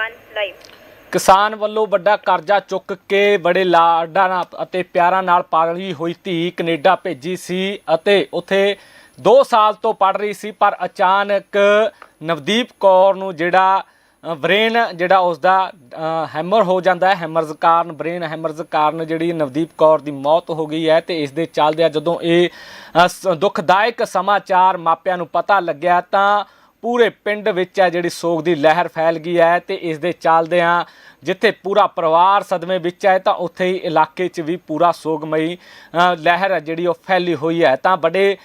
1 live ਕਿਸਾਨ ਵੱਲੋਂ ਵੱਡਾ ਕਰਜ਼ਾ ਚੁੱਕ ਕੇ ਬੜੇ ਲਾਡਾਂ ਨਾਲ ਅਤੇ ਪਿਆਰਾਂ ਨਾਲ ਪਾਲੀ ਹੋਈ ਧੀ ਕੈਨੇਡਾ ਭੇਜੀ ਸੀ ਅਤੇ ਉੱਥੇ 2 ਸਾਲ ਤੋਂ ਪੜ ਰਹੀ ਸੀ, ਪਰ ਅਚਾਨਕ ਨਵਦੀਪ ਕੌਰ ਨੂੰ ਜਿਹੜਾ ਬ੍ਰੇਨ ਜਿਹੜਾ ਉਸ ਦਾ ਹੈਮਰ ਹੋ ਜਾਂਦਾ ਹੈ, ਹੈਮਰਜ਼ ਕਾਰਨ, ਬ੍ਰੇਨ ਹੈਮਰਜ਼ ਕਾਰਨ ਜਿਹੜੀ ਨਵਦੀਪ ਕੌਰ ਦੀ ਮੌਤ ਹੋ ਗਈ ਹੈ ਤੇ ਇਸ ਦੇ ਚੱਲਦਿਆਂ ਜਦੋਂ ਇਹ ਸ- ਦੁਖਦਾਇਕ ਸਮਾਚਾਰ ਮਾਪਿਆਂ ਨੂੰ ਪਤਾ ਲੱਗਿਆ ਤਾਂ ਪੂਰੇ ਪਿੰਡ ਵਿੱਚ ਹੈ ਜਿਹੜੀ ਸੋਗ ਦੀ ਲਹਿਰ ਫੈਲ ਗਈ ਹੈ ਤੇ ਇਸ ਦੇ ਚੱਲਦਿਆਂ ਜਿੱਥੇ ਪੂਰਾ ਪਰਿਵਾਰ ਸਦਮੇ ਵਿੱਚ ਹੈ ਤਾਂ ਉੱਥੇ ਹੀ ਇਲਾਕੇ 'ਚ ਵੀ ਪੂਰਾ ਸੋਗਮਈ ਲਹਿਰ ਹੈ ਜਿਹੜੀ ਉਹ ਫੈਲੀ ਹੋਈ ਹੈ। ਤਾਂ ਬੜੇ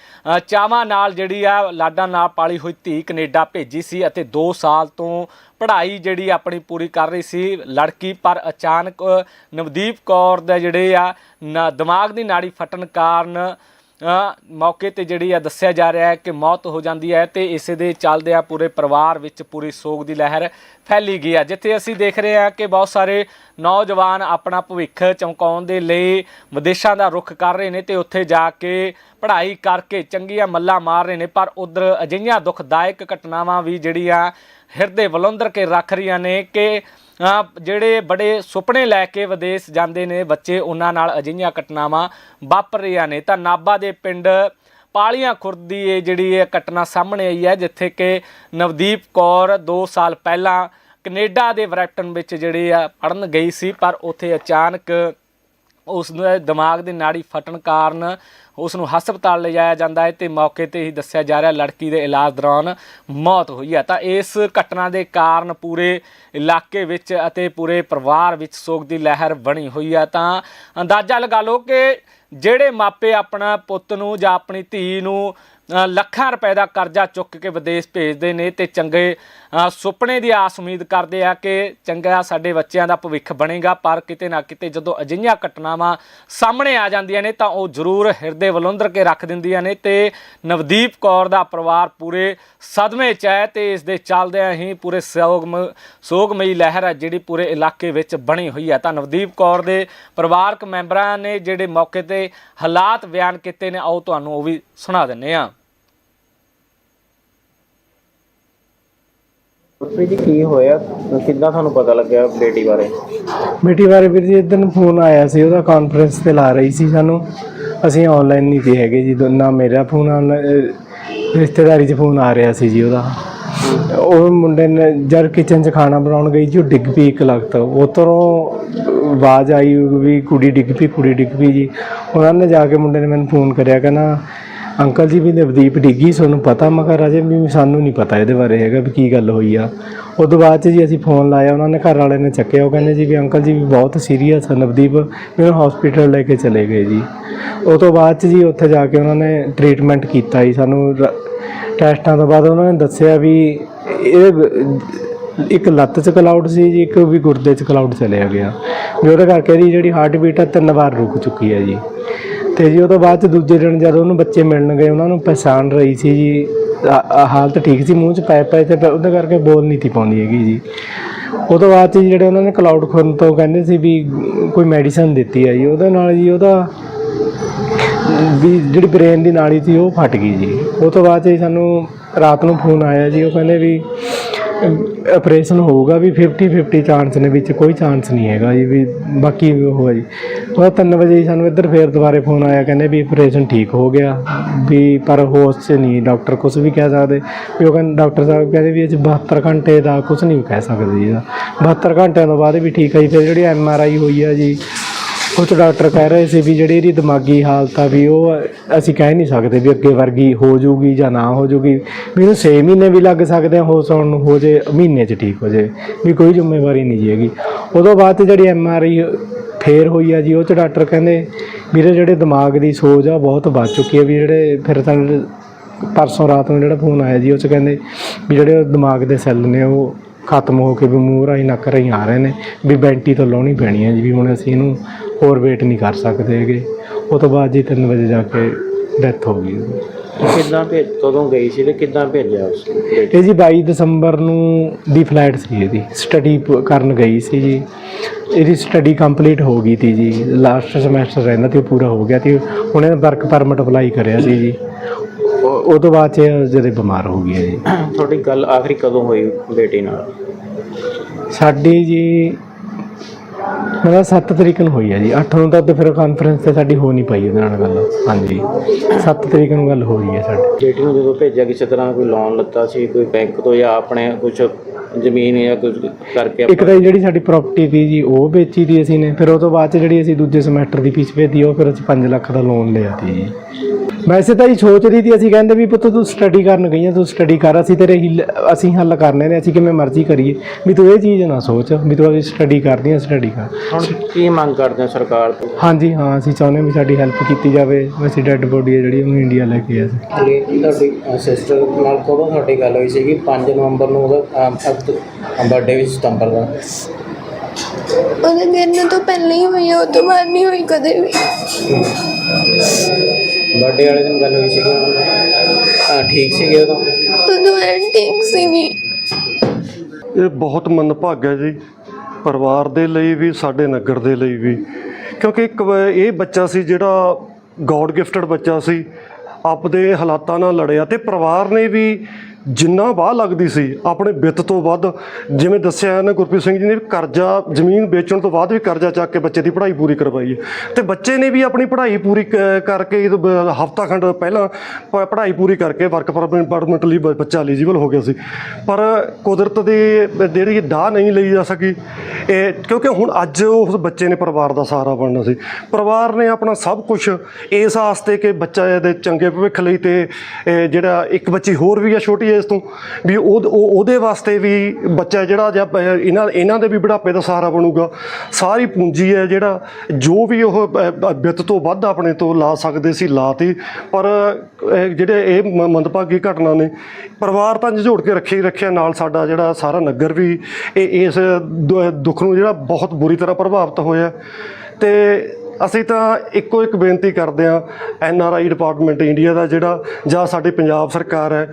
ਚਾਵਾਂ ਨਾਲ ਜਿਹੜੀ ਆ ਲਾਡਾਂ ਨਾਲ ਪਾਲੀ ਹੋਈ ਧੀ ਕੈਨੇਡਾ ਭੇਜੀ ਸੀ ਅਤੇ 2 ਸਾਲ ਤੋਂ ਪੜ੍ਹਾਈ ਜਿਹੜੀ ਆਪਣੀ ਪੂਰੀ ਕਰ ਰਹੀ ਸੀ। ਲੜਕੀ ਪਰ ਅਚਾਨਕ ਨਵਦੀਪ ਕੌਰ ਦੇ ਜਿਹੜੇ ਆ, ਨਾ- ਦਿਮਾਗ ਦੀ ਨਾੜੀ ਫਟਣ ਕਾਰਨ ਮੌਕੇ ਤੇ ਜਿਹੜੀ ਆ ਦੱਸਿਆ ਜਾ ਰਿਹਾ ਹੈ ਕਿ ਮੌਤ ਹੋ ਜਾਂਦੀ ਹੈ ਤੇ ਇਸੇ ਦੇ ਚੱਲਦਿਆਂ ਪੂਰੇ ਪਰਿਵਾਰ ਵਿੱਚ ਪੂਰੀ ਸੋਗ ਦੀ ਲਹਿਰ ਫੈਲੀ ਗਈ ਹੈ ਜਿੱਥੇ ਅਸੀਂ ਦੇਖ ਰਹੇ ਹਾਂ ਕਿ ਬਹੁਤ ਸਾਰੇ ਨੌਜਵਾਨ ਆਪਣਾ ਭਵਿੱਖ ਚਮਕਾਉਣ ਦੇ ਲਈ ਵਿਦੇਸ਼ਾਂ ਦਾ ਰੁਖ ਕਰ ਰਹੇ ਨੇ ਤੇ ਉੱਥੇ ਜਾ ਕੇ ਪੜ੍ਹਾਈ ਕਰਕੇ ਚੰਗੀਆਂ ਮੱਲਾਂ ਮਾਰ ਰਹੇ ਨੇ। ਪਰ ਉਧਰ ਅਜਿਹੀਆਂ ਦੁਖਦਾਇਕ ਘਟਨਾਵਾਂ ਵੀ ਜਿਹੜੀਆਂ ਹਿਰਦੇ ਬਲੰਦਰ ਕੇ ਰੱਖ ਰਹੀਆਂ ਨੇ ਕਿ ਜਿਹੜੇ ਬੜੇ ਸੁਪਨੇ ਲੈ ਕੇ ਵਿਦੇਸ਼ ਜਾਂਦੇ ਨੇ ਬੱਚੇ, ਉਹਨਾਂ ਨਾਲ ਅਜਿਹੀਆਂ ਘਟਨਾਵਾਂ ਵਾਪਰ ਰਹੀਆਂ ਨੇ। ਤਾਂ ਨਾਬਾ ਦੇ ਪਿੰਡ ਪਾਲੀਆਂ ਖੁਰਦ ਦੀ ਇਹ ਜਿਹੜੀ ਇਹ ਘਟਨਾ ਸਾਹਮਣੇ ਆਈ ਹੈ, ਜਿੱਥੇ ਕਿ ਨਵਦੀਪ ਕੌਰ 2 ਸਾਲ ਪਹਿਲਾਂ ਕੈਨੇਡਾ ਦੇ ਬਰੈਪਟਨ ਵਿੱਚ ਜਿਹੜੀ ਆ ਪੜਨ ਗਈ ਸੀ, ਪਰ ਉੱਥੇ ਅਚਾਨਕ ਉਸ ਦੇ ਦਿਮਾਗ ਦੀ ਨਾੜੀ ਫਟਣ ਕਾਰਨ ਉਸ ਨੂੰ ਹਸਪਤਾਲ ਲਿਜਾਇਆ ਜਾਂਦਾ ਹੈ ਤੇ ਮੌਕੇ ਤੇ ਹੀ ਦੱਸਿਆ ਜਾ ਰਿਹਾ ਲੜਕੀ ਦੇ ਇਲਾਜ ਦੌਰਾਨ ਮੌਤ ਹੋਈ ਹੈ। ਤਾਂ ਇਸ ਘਟਨਾ ਦੇ ਕਾਰਨ ਪੂਰੇ ਇਲਾਕੇ ਵਿੱਚ ਅਤੇ ਪੂਰੇ ਪਰਿਵਾਰ ਵਿੱਚ ਸੋਗ ਦੀ ਲਹਿਰ ਬਣੀ ਹੋਈ ਹੈ। ਤਾਂ ਅੰਦਾਜ਼ਾ ਲਗਾ ਲਓ ਕਿ ਜਿਹੜੇ ਮਾਪੇ ਆਪਣਾ ਪੁੱਤ ਨੂੰ ਜਾਂ ਆਪਣੀ ਧੀ ਨੂੰ ਲੱਖਾਂ ਰੁਪਏ ਦਾ ਕਰਜ਼ਾ ਚੁੱਕ ਕੇ ਵਿਦੇਸ਼ ਭੇਜਦੇ ਨੇ ਤੇ ਚੰਗੇ ਸੁਪਨੇ ਦੀ ਆਸ ਉਮੀਦ ਕਰਦੇ ਆ ਕਿ ਚੰਗਾ ਸਾਡੇ ਬੱਚਿਆਂ ਦਾ ਭਵਿੱਖ ਬਣੇਗਾ, ਪਰ ਕਿਤੇ ਨਾ ਕਿਤੇ ਜਦੋਂ ਅਜਿਹੀਆਂ ਘਟਨਾਵਾਂ ਸਾਹਮਣੇ ਆ ਜਾਂਦੀਆਂ ਨੇ ਤਾਂ ਉਹ ਜ਼ਰੂਰ ਹਿਰਦੇ ਵਲੁੰਦਰ ਕੇ ਰੱਖ ਦਿੰਦੀਆਂ ਨੇ ਤੇ ਨਵਦੀਪ ਕੌਰ ਦਾ ਪਰਿਵਾਰ ਪੂਰੇ ਸਦਮੇ 'ਚ ਹੈ ਤੇ ਇਸ ਦੇ ਚੱਲਦਿਆਂ ਹੀ ਪੂਰੇ ਸੋਗਮ ਸੋਗਮਈ ਲਹਿਰ ਹੈ ਜਿਹੜੀ ਪੂਰੇ ਇਲਾਕੇ ਵਿੱਚ ਬਣੀ ਹੋਈ ਹੈ। ਤਾਂ ਨਵਦੀਪ ਕੌਰ ਦੇ ਪਰਿਵਾਰਕ ਮੈਂਬਰਾਂ ਨੇ ਜਿਹੜੇ ਮੌਕੇ ਤੇ ਹਾਲਾਤ ਬਿਆਨ ਕੀਤੇ ਨੇ, ਆਓ ਤੁਹਾਨੂੰ ਉਹ ਵੀ ਸੁਣਾ ਦਿੰਨੇ ਆ ਗੁਰਪ੍ਰੀਤ ਜੀ ਕੀ ਹੋਇਆ? ਕਿੱਦਾਂ ਤੁਹਾਨੂੰ ਪਤਾ ਲੱਗਿਆ ਬੇਟੀ ਬਾਰੇ? ਬੇਟੀ ਬਾਰੇ ਵੀਰ ਜੀ ਇਦਨ ਫੋਨ ਆਇਆ ਸੀ, ਉਹਦਾ ਕਾਨਫਰੰਸ ਤੇ ਲਾ ਰਹੀ ਸੀ ਸਾਨੂੰ। ਅਸੀਂ ਆਨਲਾਈਨ ਨਹੀਂ ਤੇ ਹੈਗੇ ਜੀ ਨਾ ਮੇਰਾ ਫੋਨ ਆਨਲਾਈਨ ਰਿਸ਼ਤੇਦਾਰੀ 'ਚ ਫੋਨ ਆ ਰਿਹਾ ਸੀ ਜੀ ਉਹਦਾ। ਉਹ ਮੁੰਡੇ ਨੇ ਜਦ ਕਿਚਨ 'ਚ ਖਾਣਾ ਬਣਾਉਣ ਗਈ ਜੀ, ਉਹ ਡਿੱਗ ਪਈ ਇੱਕ ਲਗਤ ਉਤਰੋਂ ਆਵਾਜ਼ ਆਈ ਵੀ ਕੁੜੀ ਡਿੱਗ ਪਈ, ਕੁੜੀ ਡਿੱਗ ਪਈ ਜੀ। ਉਹਨਾਂ ਨੇ ਜਾ ਕੇ ਮੁੰਡੇ ਨੇ ਮੈਨੂੰ ਫੋਨ ਕਰਿਆ, ਕਹਿੰਦਾ ਅੰਕਲ ਜੀ ਵੀ ਨਵਦੀਪ ਡਿੱਗੀ ਤੁਹਾਨੂੰ ਪਤਾ? ਮੈਂ ਕਿਹਾ, ਰਾਜੇ, ਵੀ ਸਾਨੂੰ ਨਹੀਂ ਪਤਾ ਇਹਦੇ ਬਾਰੇ ਹੈਗਾ ਵੀ ਕੀ ਗੱਲ ਹੋਈ ਆ। ਉਸ ਤੋਂ ਬਾਅਦ 'ਚ ਜੀ ਅਸੀਂ ਫੋਨ ਲਾਇਆ, ਉਹਨਾਂ ਨੇ ਘਰ ਵਾਲੇ ਨੇ ਚੱਕਿਆ। ਉਹ ਕਹਿੰਦੇ ਜੀ ਵੀ ਅੰਕਲ ਜੀ ਵੀ ਬਹੁਤ ਸੀਰੀਅਸ ਆ ਨਵਦੀਪ ਮੈਨੂੰ ਹਸਪੀਟਲ ਲੈ ਕੇ ਚਲੇ ਗਏ ਜੀ। ਉਹ ਤੋਂ ਬਾਅਦ 'ਚ ਜੀ ਉੱਥੇ ਜਾ ਕੇ ਉਹਨਾਂ ਨੇ ਟ੍ਰੀਟਮੈਂਟ ਕੀਤਾ ਜੀ ਸਾਨੂੰ। ਰ- ਟੈਸਟਾਂ ਤੋਂ ਬਾਅਦ ਉਹਨਾਂ ਨੇ ਦੱਸਿਆ ਵੀ ਇਹ ਇੱਕ ਲੱਤ 'ਚ ਕਲਾਉਡ ਸੀ ਜੀ, ਇੱਕ ਵੀ ਗੁਰਦੇ 'ਚ ਕਲਾਉਡ ਚਲਿਆ ਗਿਆ। ਵੀ ਉਹਦੇ ਕਰਕੇ ਇਹਦੀ ਜਿਹੜੀ ਹਾਰਟ ਬੀਟ ਆ, ਤਿੰਨ ਵਾਰ ਰੁਕ ਚੁੱਕੀ ਹੈ ਜੀ। ਤੇ ਜੀ ਉਹ ਤੋਂ ਬਾਅਦ 'ਚ ਦੂਜੇ ਦਿਨ ਜਦੋਂ ਉਹਨੂੰ ਬੱਚੇ ਮਿਲਣ ਗਏ, ਉਹਨਾਂ ਨੂੰ ਪਛਾਣ ਰਹੀ ਸੀ ਜੀ। ਹਾਲਤ ਠੀਕ ਸੀ, ਮੂੰਹ 'ਚ ਪੈ ਪਏ ਤੇ ਪਰ ਉਹਦੇ ਕਰਕੇ ਬੋਲ ਨਹੀਂ ਤੀ ਪਾਉਂਦੀ ਹੈਗੀ ਜੀ। ਉਹ ਤੋਂ ਬਾਅਦ 'ਚ ਜਿਹੜੇ ਉਹਨਾਂ ਨੇ ਕਲਾਉਡ ਖੁਰਨ ਤੋਂ ਕਹਿੰਦੇ ਸੀ ਵੀ ਕੋਈ ਮੈਡੀਸਨ ਦਿੱਤੀ ਹੈ ਜੀ, ਉਹਦੇ ਨਾਲ ਜੀ ਉਹਦਾ ਵੀ ਜਿਹੜੀ ਬ੍ਰੇਨ ਦੀ ਨਾਲੀ ਸੀ, ਉਹ ਫਟ ਗਈ ਜੀ। ਉਹ ਤੋਂ ਬਾਅਦ 'ਚ ਜੀ ਸਾਨੂੰ ਰਾਤ ਨੂੰ ਫੋਨ ਆਇਆ ਜੀ, ਉਹ ਕਹਿੰਦੇ ਵੀ ਆਪਰੇਸ਼ਨ ਹੋਊਗਾ ਵੀ 50 50 ਚਾਂਸ ਨੇ ਵਿੱਚ, ਕੋਈ ਚਾਂਸ ਨਹੀਂ ਹੈਗਾ ਜੀ ਵੀ ਬਾਕੀ ਉਹ ਹੈ ਜੀ। ਉਹ 3 ਵਜੇ ਸਾਨੂੰ ਇੱਧਰ ਫੇਰ ਦੁਬਾਰੇ ਫੋਨ ਆਇਆ, ਕਹਿੰਦੇ ਵੀ ਆਪਰੇਸ਼ਨ ਠੀਕ ਹੋ ਗਿਆ, ਵੀ ਪਰ ਹੋਸ਼ 'ਚ ਨਹੀਂ ਡਾਕਟਰ ਕੁਝ ਵੀ ਕਹਿ ਸਕਦੇ। ਵੀ ਉਹ ਕਹਿੰਦੇ ਡਾਕਟਰ ਸਾਹਿਬ ਕਹਿੰਦੇ ਵੀ ਇਹ 'ਚ 72 ਘੰਟੇ ਦਾ ਕੁਝ ਨਹੀਂ ਕਹਿ ਸਕਦੇ ਜੀ। ਇਹਦਾ 72 ਘੰਟਿਆਂ ਤੋਂ ਬਾਅਦ ਵੀ ਠੀਕ ਹੈ ਜੀ, ਫਿਰ ਜਿਹੜੀ ਐਮ ਆਰ ਆਈ ਹੋਈ ਆ ਜੀ ਉਹ 'ਚ ਡਾਕਟਰ ਕਹਿ ਰਹੇ ਸੀ ਵੀ ਜਿਹੜੀ ਇਹਦੀ ਦਿਮਾਗੀ ਹਾਲਤ ਆ ਵੀ ਉਹ ਅਸੀਂ ਕਹਿ ਨਹੀਂ ਸਕਦੇ ਵੀ ਅੱਗੇ ਵਰਗੀ ਹੋ ਜਾਊਗੀ ਜਾਂ ਨਾ ਹੋ ਜਾਊਗੀ। ਵੀ ਇਹਨੂੰ 6 ਮਹੀਨੇ ਵੀ ਲੱਗ ਸਕਦੇ ਆ ਹੋਸ਼ ਆਉਣ ਨੂੰ, ਹੋ ਜੇ ਮਹੀਨੇ 'ਚ ਠੀਕ ਹੋ ਜੇ, ਵੀ ਕੋਈ ਜ਼ਿੰਮੇਵਾਰੀ ਨਹੀਂ ਜੀ ਹੈਗੀ। ਉਦੋਂ ਬਾਅਦ 'ਚ ਜਿਹੜੀ ਐਮ ਆਰ ਆਈ ਫੇਰ ਹੋਈ ਆ ਜੀ, ਉਹ 'ਚ ਡਾਕਟਰ ਕਹਿੰਦੇ ਵੀਰੇ ਜਿਹੜੇ ਦਿਮਾਗ ਦੀ ਸੋਜ ਆ ਬਹੁਤ ਵੱਧ ਚੁੱਕੀ ਹੈ ਵੀ ਜਿਹੜੇ ਫਿਰ ਸਾਨੂੰ ਪਰਸੋਂ ਰਾਤ ਨੂੰ ਜਿਹੜਾ ਫੋਨ ਆਇਆ ਜੀ, ਉਹ 'ਚ ਕਹਿੰਦੇ ਵੀ ਜਿਹੜੇ ਉਹ ਦਿਮਾਗ ਦੇ ਸੈੱਲ ਨੇ ਉਹ ਖਤਮ ਹੋ ਕੇ ਵੀ ਮੂੰਹ ਰਾਹੀਂ ਨੱਕ ਰਾਹੀਂ ਆ ਰਹੇ ਨੇ, ਵੀ ਬੈਂਟੀ ਤੋਂ ਲਾਉਣੀ ਪੈਣੀ ਹੈ ਜੀ, ਵੀ ਹੁਣ ਅਸੀਂ ਇਹਨੂੰ ਹੋਰ ਵੇਟ ਨਹੀਂ ਕਰ ਸਕਦੇ ਹੈਗੇ। ਉਹ ਤੋਂ ਬਾਅਦ ਜੀ 3 ਵਜੇ ਜਾ ਕੇ ਡੈਥ ਹੋ ਗਈ। ਕਿੱਦਾਂ ਭੇਜ ਕਦੋਂ ਗਈ ਸੀ ਤੇ ਕਿੱਦਾਂ ਭੇਜਿਆ ਉਸ ਇਹ ਜੀ 22 ਦਸੰਬਰ ਨੂੰ ਦੀ ਫਲਾਈਟ ਸੀ ਇਹਦੀ। ਸਟੱਡੀ ਕਰਨ ਗਈ ਸੀ ਜੀ। ਇਹਦੀ ਸਟੱਡੀ ਕੰਪਲੀਟ ਹੋ ਗਈ ਤੀ ਜੀ। ਲਾਸਟ ਸਮੈਸਟਰ ਰਹਿੰਦਾ ਤੇ ਪੂਰਾ ਹੋ ਗਿਆ ਤੇ। ਉਹਨੇ ਵਰਕ ਪਰਮਿਟ ਅਪਲਾਈ ਕਰਿਆ ਸੀ ਜੀ। ਉਹ ਤੋਂ ਬਾਅਦ ਚ ਇਹ ਜਦੋਂ ਬਿਮਾਰ ਹੋ ਗਈ ਹੈ ਜੀ। ਤੁਹਾਡੀ ਗੱਲ ਆਖਰੀ ਕਦੋਂ ਹੋਈ ਬੇਟੀ ਨਾਲ? ਸਾਡੀ ਜੀ ਮੇਰਾ 7 ਤਰੀਕ ਨੂੰ ਹੋਈ ਹੈ ਜੀ। 8 ਨੂੰ ਤਾਂ ਤੇ ਫਿਰ ਕਾਨਫਰੰਸ ਤੇ ਸਾਡੀ ਹੋ ਨਹੀਂ ਪਾਈ ਉਹਦੇ ਨਾਲ ਗੱਲ। ਹਾਂਜੀ। 7 ਤਰੀਕ ਨੂੰ ਗੱਲ ਹੋ ਰਹੀ ਹੈ ਸਾਡੀ। ਬੇਟੀ ਨੂੰ ਜਦੋਂ ਭੇਜਿਆ ਕਿਸੇ ਤਰ੍ਹਾਂ ਕੋਈ ਲੋਨ ਲੱਤਾ ਸੀ, ਕੋਈ ਬੈਂਕ ਤੋਂ ਜਾਂ ਆਪਣੇ ਕੁਝ ਜ਼ਮੀਨ ਜਾਂ ਕੁਝ ਕਰਕੇ ਇੱਕ ਤਾਂ ਜੀ ਜਿਹੜੀ ਸਾਡੀ ਪ੍ਰਾਪਰਟੀ ਸੀ ਜੀ ਉਹ ਵੇਚੀ ਦੀ ਅਸੀਂ ਨੇ। ਫਿਰ ਉਹ ਤੋਂ ਬਾਅਦ ਚ ਜਿਹੜੀ ਅਸੀਂ ਦੂਜੇ ਸਮੈਸਟਰ ਦੀ ਫੀਸ ਭੇਜੀ ਉਹ ਫਿਰ ਅਸੀਂ 5 ਲੱਖ ਦਾ ਲੋਨ ਲਿਆ ਸੀ। ਜੀ ਵੈਸੇ ਤਾਂ ਜੀ ਸੋਚ ਰਹੀ ਸੀ ਅਸੀਂ ਕਹਿੰਦੇ ਵੀ ਪੁੱਤ ਤੂੰ ਸਟੱਡੀ ਕਰਨ ਗਈ ਆ ਤੂੰ ਸਟੱਡੀ ਕਰ ਅਸੀਂ ਤੇਰੇ ਹੀ ਅਸੀਂ ਹੱਲ ਕਰਨੇ ਨੇ ਅਸੀਂ ਕਿਵੇਂ ਮਰਜ਼ੀ ਕਰੀਏ। ਵੀ ਤੂੰ ਇਹ ਚੀਜ਼ ਨਾ ਸੋਚ ਵੀ ਤੂੰ ਅभी ਸਟੱਡੀ ਕਰਦੀ ਆ ਸਟੱਡੀ ਕਰ। ਹੁਣ ਕੀ ਮੰਗ ਕਰਦੇ ਹੋ ਸਰਕਾਰ ਤੋਂ? ਹਾਂਜੀ ਹਾਂ ਅਸੀਂ ਚਾਹੁੰਦੇ ਹਾਂ ਵੀ ਸਾਡੀ ਹੈਲਪ ਕੀਤੀ ਜਾਵੇ। ਅਸੀਂ ਡੈੱਡ ਬੋਡੀ ਹੈ ਜਿਹੜੀ ਉਹਨੂੰ ਇੰਡੀਆ ਲੈ ਕੇ ਆ ਤੁਹਾਡੀ ਸਿਸਟਰ ਨਾਲ ਕਦੋਂ ਤੁਹਾਡੀ ਗੱਲ ਹੋਈ ਸੀਗੀ 5 ਨਵੰਬਰ ਨੂੰ ਉਹਦਾ ਬਰਥਡੇ ਵੀ ਸਤੰਬਰ ਦਾ। ਉਹਦੇ ਦਿਨ ਤੋਂ ਪਹਿਲਾਂ ਹੀ ਹੋਈ ਆ ਉਹ ਤੋਂ ਬਾਅਦ ਨਹੀਂ ਹੋਈ ਕਦੇ ਵੀ। ਬਰਥਡੇ ਵਾਲੇ ਦਿਨ ਗੱਲ ਹੋਈ ਦੀ ਹਾਂ ਠੀਕ ਸੀਗੇ ਉਦੋਂ ਉਦੋਂ ਐਂਟਿੰਗ ਸੀਗੀ। ਇਹ ਬਹੁਤ ਮੰਦਭਾਗਾ ਜੀ ਪਰਿਵਾਰ ਦੇ ਲਈ ਵੀ ਸਾਡੇ ਨਗਰ ਦੇ ਲਈ ਵੀ। ਕਿਉਂਕਿ ਇੱਕ ਵਾ- ਇਹ ਬੱਚਾ ਸੀ ਜਿਹੜਾ ਗੋਡ ਗਿਫਟਡ ਬੱਚਾ ਸੀ ਆਪਦੇ ਹਾਲਾਤਾਂ ਨਾਲ ਲੜਿਆ ਤੇ ਪਰਿਵਾਰ ਨੇ ਵੀ ਜਿੰਨਾ ਵਾਹ ਲੱਗਦੀ ਸੀ, ਆਪਣੇ ਵਿੱਤ ਤੋਂ ਵੱਧ, ਜਿਵੇਂ ਦੱਸਿਆ ਨਾ ਗੁਰਪ੍ਰੀਤ ਸਿੰਘ ਜੀ ਨੇ, ਕਰਜ਼ਾ, ਜ਼ਮੀਨ ਵੇਚਣ ਤੋਂ ਬਾਅਦ ਵੀ ਕਰਜ਼ਾ ਚੱਕ ਕੇ ਬੱਚੇ ਦੀ ਪੜ੍ਹਾਈ ਪੂਰੀ ਕਰਵਾਈ ਹੈ। ਤੇ ਬੱਚੇ ਨੇ ਵੀ ਆਪਣੀ ਪੜ੍ਹਾਈ ਪੂਰੀ ਕ- ਕਰਕੇ ਹਫਤਾ ਖੰਡ ਪਹਿਲਾਂ ਪ- ਪੜ੍ਹਾਈ ਪੂਰੀ ਕਰਕੇ ਵਰਕ ਪਰਮਿਟ ਲਈ ਬੱਚਾ ਐਲੀਜੀਬਲ ਹੋ ਗਿਆ ਸੀ। ਪਰ ਕੁਦਰਤ ਦੀ ਜਿਹੜੀ ਡਾਹ ਨਹੀਂ ਲਈ ਜਾ ਸਕੀ, ਇਹ ਕਿਉਂਕਿ ਹੁਣ ਅੱਜ ਉਸ ਬੱਚੇ ਨੇ ਪਰਿਵਾਰ ਦਾ ਸਹਾਰਾ ਬਣਨਾ ਸੀ। ਪਰਿਵਾਰ ਨੇ ਆਪਣਾ ਸਭ ਕੁਝ ਇਸ ਆਸਤੇ ਕਿ ਬੱਚਾ ਦੇ ਚੰਗੇ ਭਵਿੱਖ ਲਈ ਤੇ ਜਿਹੜਾ ਇੱਕ ਬੱਚੀ ਹੋਰ ਵੀ ਆ, ਛੋਟੀ ਏਜ ਤੋਂ ਵੀ ਉਹ ਉਹਦੇ ਵਾਸਤੇ ਵੀ ਬੱਚਾ ਜਿਹੜਾ ਜਾਂ ਇਹਨਾਂ ਇਹਨਾਂ ਦੇ ਵੀ ਬੁਢਾਪੇ ਦਾ ਸਹਾਰਾ ਬਣੂਗਾ। ਸਾਰੀ ਪੂੰਜੀ ਹੈ ਜਿਹੜਾ ਜੋ ਵੀ ਉਹ ਵਿੱਤ ਤੋਂ ਵੱਧ ਆਪਣੇ ਤੋਂ ਲਾ ਸਕਦੇ ਸੀ ਲਾਤੀ ਪਰ ਇਹ ਜਿਹੜੇ ਇਹ ਮ- ਮੰਦਭਾਗੀ ਘਟਨਾ ਨੇ, ਪਰਿਵਾਰ ਤਾਂ ਝੋੜ ਕੇ ਰੱਖੇ ਹੀ ਰੱਖਿਆ ਨਾਲ ਸਾਡਾ ਜਿਹੜਾ ਸਾਰਾ ਨਗਰ ਵੀ, ਇਹ ਇਸ ਦੁ- ਦੁੱਖ ਨੂੰ ਜਿਹੜਾ ਬਹੁਤ ਬੁਰੀ ਤਰ੍ਹਾਂ ਪ੍ਰਭਾਵਿਤ ਹੋਇਆ। ਤੇ ਅਸੀਂ ਤਾਂ ਇੱਕੋ ਇੱਕ ਬੇਨਤੀ ਕਰਦੇ ਹਾਂ, N R I department India ਦਾ ਜਿਹੜਾ, ਜਾਂ ਸਾਡੀ ਪੰਜਾਬ ਸਰਕਾਰ ਹੈ,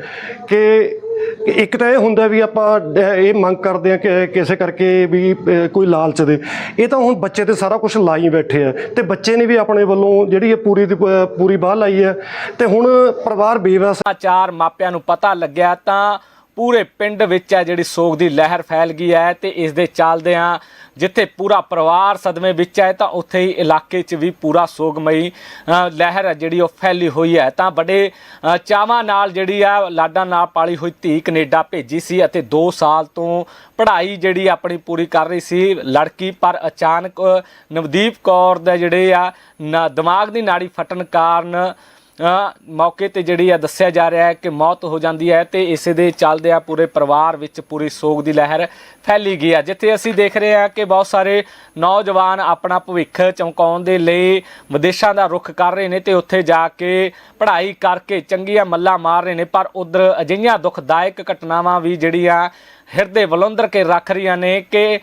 ਕਿ ਇੱਕ ਤਾਂ ਇਹ ਹੁੰਦਾ ਵੀ ਆਪਾਂ, ਇਹ ਮੰਗ ਕਰਦੇ ਹਾਂ ਕਿ ਕਿਸੇ ਕਰਕੇ ਵੀ ਕੋਈ ਲਾਲਚ ਦੇ। ਇਹ ਤਾਂ ਹੁਣ ਬੱਚੇ ਤੇ ਸਾਰਾ ਕੁਝ ਲਾਈ ਬੈਠੇ ਆ, ਤੇ ਬੱਚੇ ਨੇ ਵੀ ਆਪਣੇ ਵੱਲੋਂ ਜਿਹੜੀ ਇਹ ਪੂਰੀ ਦੀ ਪੂਰੀ ਬਾਹ ਲਾਈ ਹੈ। ਤੇ ਹੁਣ ਪਰਿਵਾਰ ਬੇਵਸ ਚਾਰ ਮਾਪਿਆਂ ਨੂੰ ਪਤਾ ਲੱਗਿਆ ਤਾਂ ਪੂਰੇ ਪਿੰਡ ਵਿੱਚ ਹੈ ਜਿਹੜੀ ਸੋਗ ਦੀ ਲਹਿਰ ਫੈਲ ਗਈ ਹੈ ਤੇ ਇਸ ਦੇ ਚੱਲਦਿਆਂ ਜਿੱਥੇ ਪੂਰਾ ਪਰਿਵਾਰ ਸਦਮੇ ਵਿੱਚ ਹੈ, ਤਾਂ ਉੱਥੇ ਹੀ ਇਲਾਕੇ 'ਚ ਵੀ ਪੂਰਾ ਸੋਗਮਈ ਲਹਿਰ ਹੈ ਜਿਹੜੀ ਉਹ ਫੈਲੀ ਹੋਈ ਹੈ। ਤਾਂ ਬੜੇ ਚਾਵਾਂ ਨਾਲ ਜਿਹੜੀ ਆ, ਲਾਡਾਂ ਨਾਲ ਪਾਲੀ ਹੋਈ ਧੀ ਕੈਨੇਡਾ ਭੇਜੀ ਸੀ ਅਤੇ 2 ਸਾਲ ਤੋਂ ਪੜ੍ਹਾਈ ਜਿਹੜੀ ਆਪਣੀ ਪੂਰੀ ਕਰ ਰਹੀ ਸੀ। ਲੜਕੀ ਪਰ ਅਚਾਨਕ, ਨਵਦੀਪ ਕੌਰ ਦੇ ਜਿਹੜੇ ਆ, ਨਾ- ਦਿਮਾਗ ਦੀ ਨਾੜੀ ਫਟਣ ਕਾਰਨ ਮੌਕੇ ਤੇ ਜਿਹੜੀ ਆ ਦੱਸਿਆ ਜਾ ਰਿਹਾ ਹੈ ਕਿ ਮੌਤ ਹੋ ਜਾਂਦੀ ਹੈ ਤੇ ਇਸੇ ਦੇ ਚੱਲਦਿਆਂ ਪੂਰੇ ਪਰਿਵਾਰ ਵਿੱਚ ਪੂਰੀ ਸੋਗ ਦੀ ਲਹਿਰ ਫੈਲੀ ਗਈ ਆ। ਜਿੱਥੇ ਅਸੀਂ ਦੇਖ ਰਹੇ ਹਾਂ ਕਿ ਬਹੁਤ ਸਾਰੇ ਨੌਜਵਾਨ ਆਪਣਾ ਭਵਿੱਖ ਚਮਕਾਉਣ ਦੇ ਲਈ ਵਿਦੇਸ਼ਾਂ ਦਾ ਰੁਖ ਕਰ ਰਹੇ ਨੇ ਤੇ ਉੱਥੇ ਜਾ ਕੇ ਪੜ੍ਹਾਈ ਕਰਕੇ ਚੰਗੀਆਂ ਮੱਲਾਂ ਮਾਰ ਰਹੇ ਨੇ, ਪਰ ਉਧਰ ਅਜਿਹੀਆਂ ਦੁਖਦਾਇਕ ਘਟਨਾਵਾਂ ਵੀ ਜਿਹੜੀਆਂ ਹਿਰਦੇ ਵਲੰਦਰ ਕੇ ਰੱਖ ਰਹੀਆਂ ਨੇ ਕਿ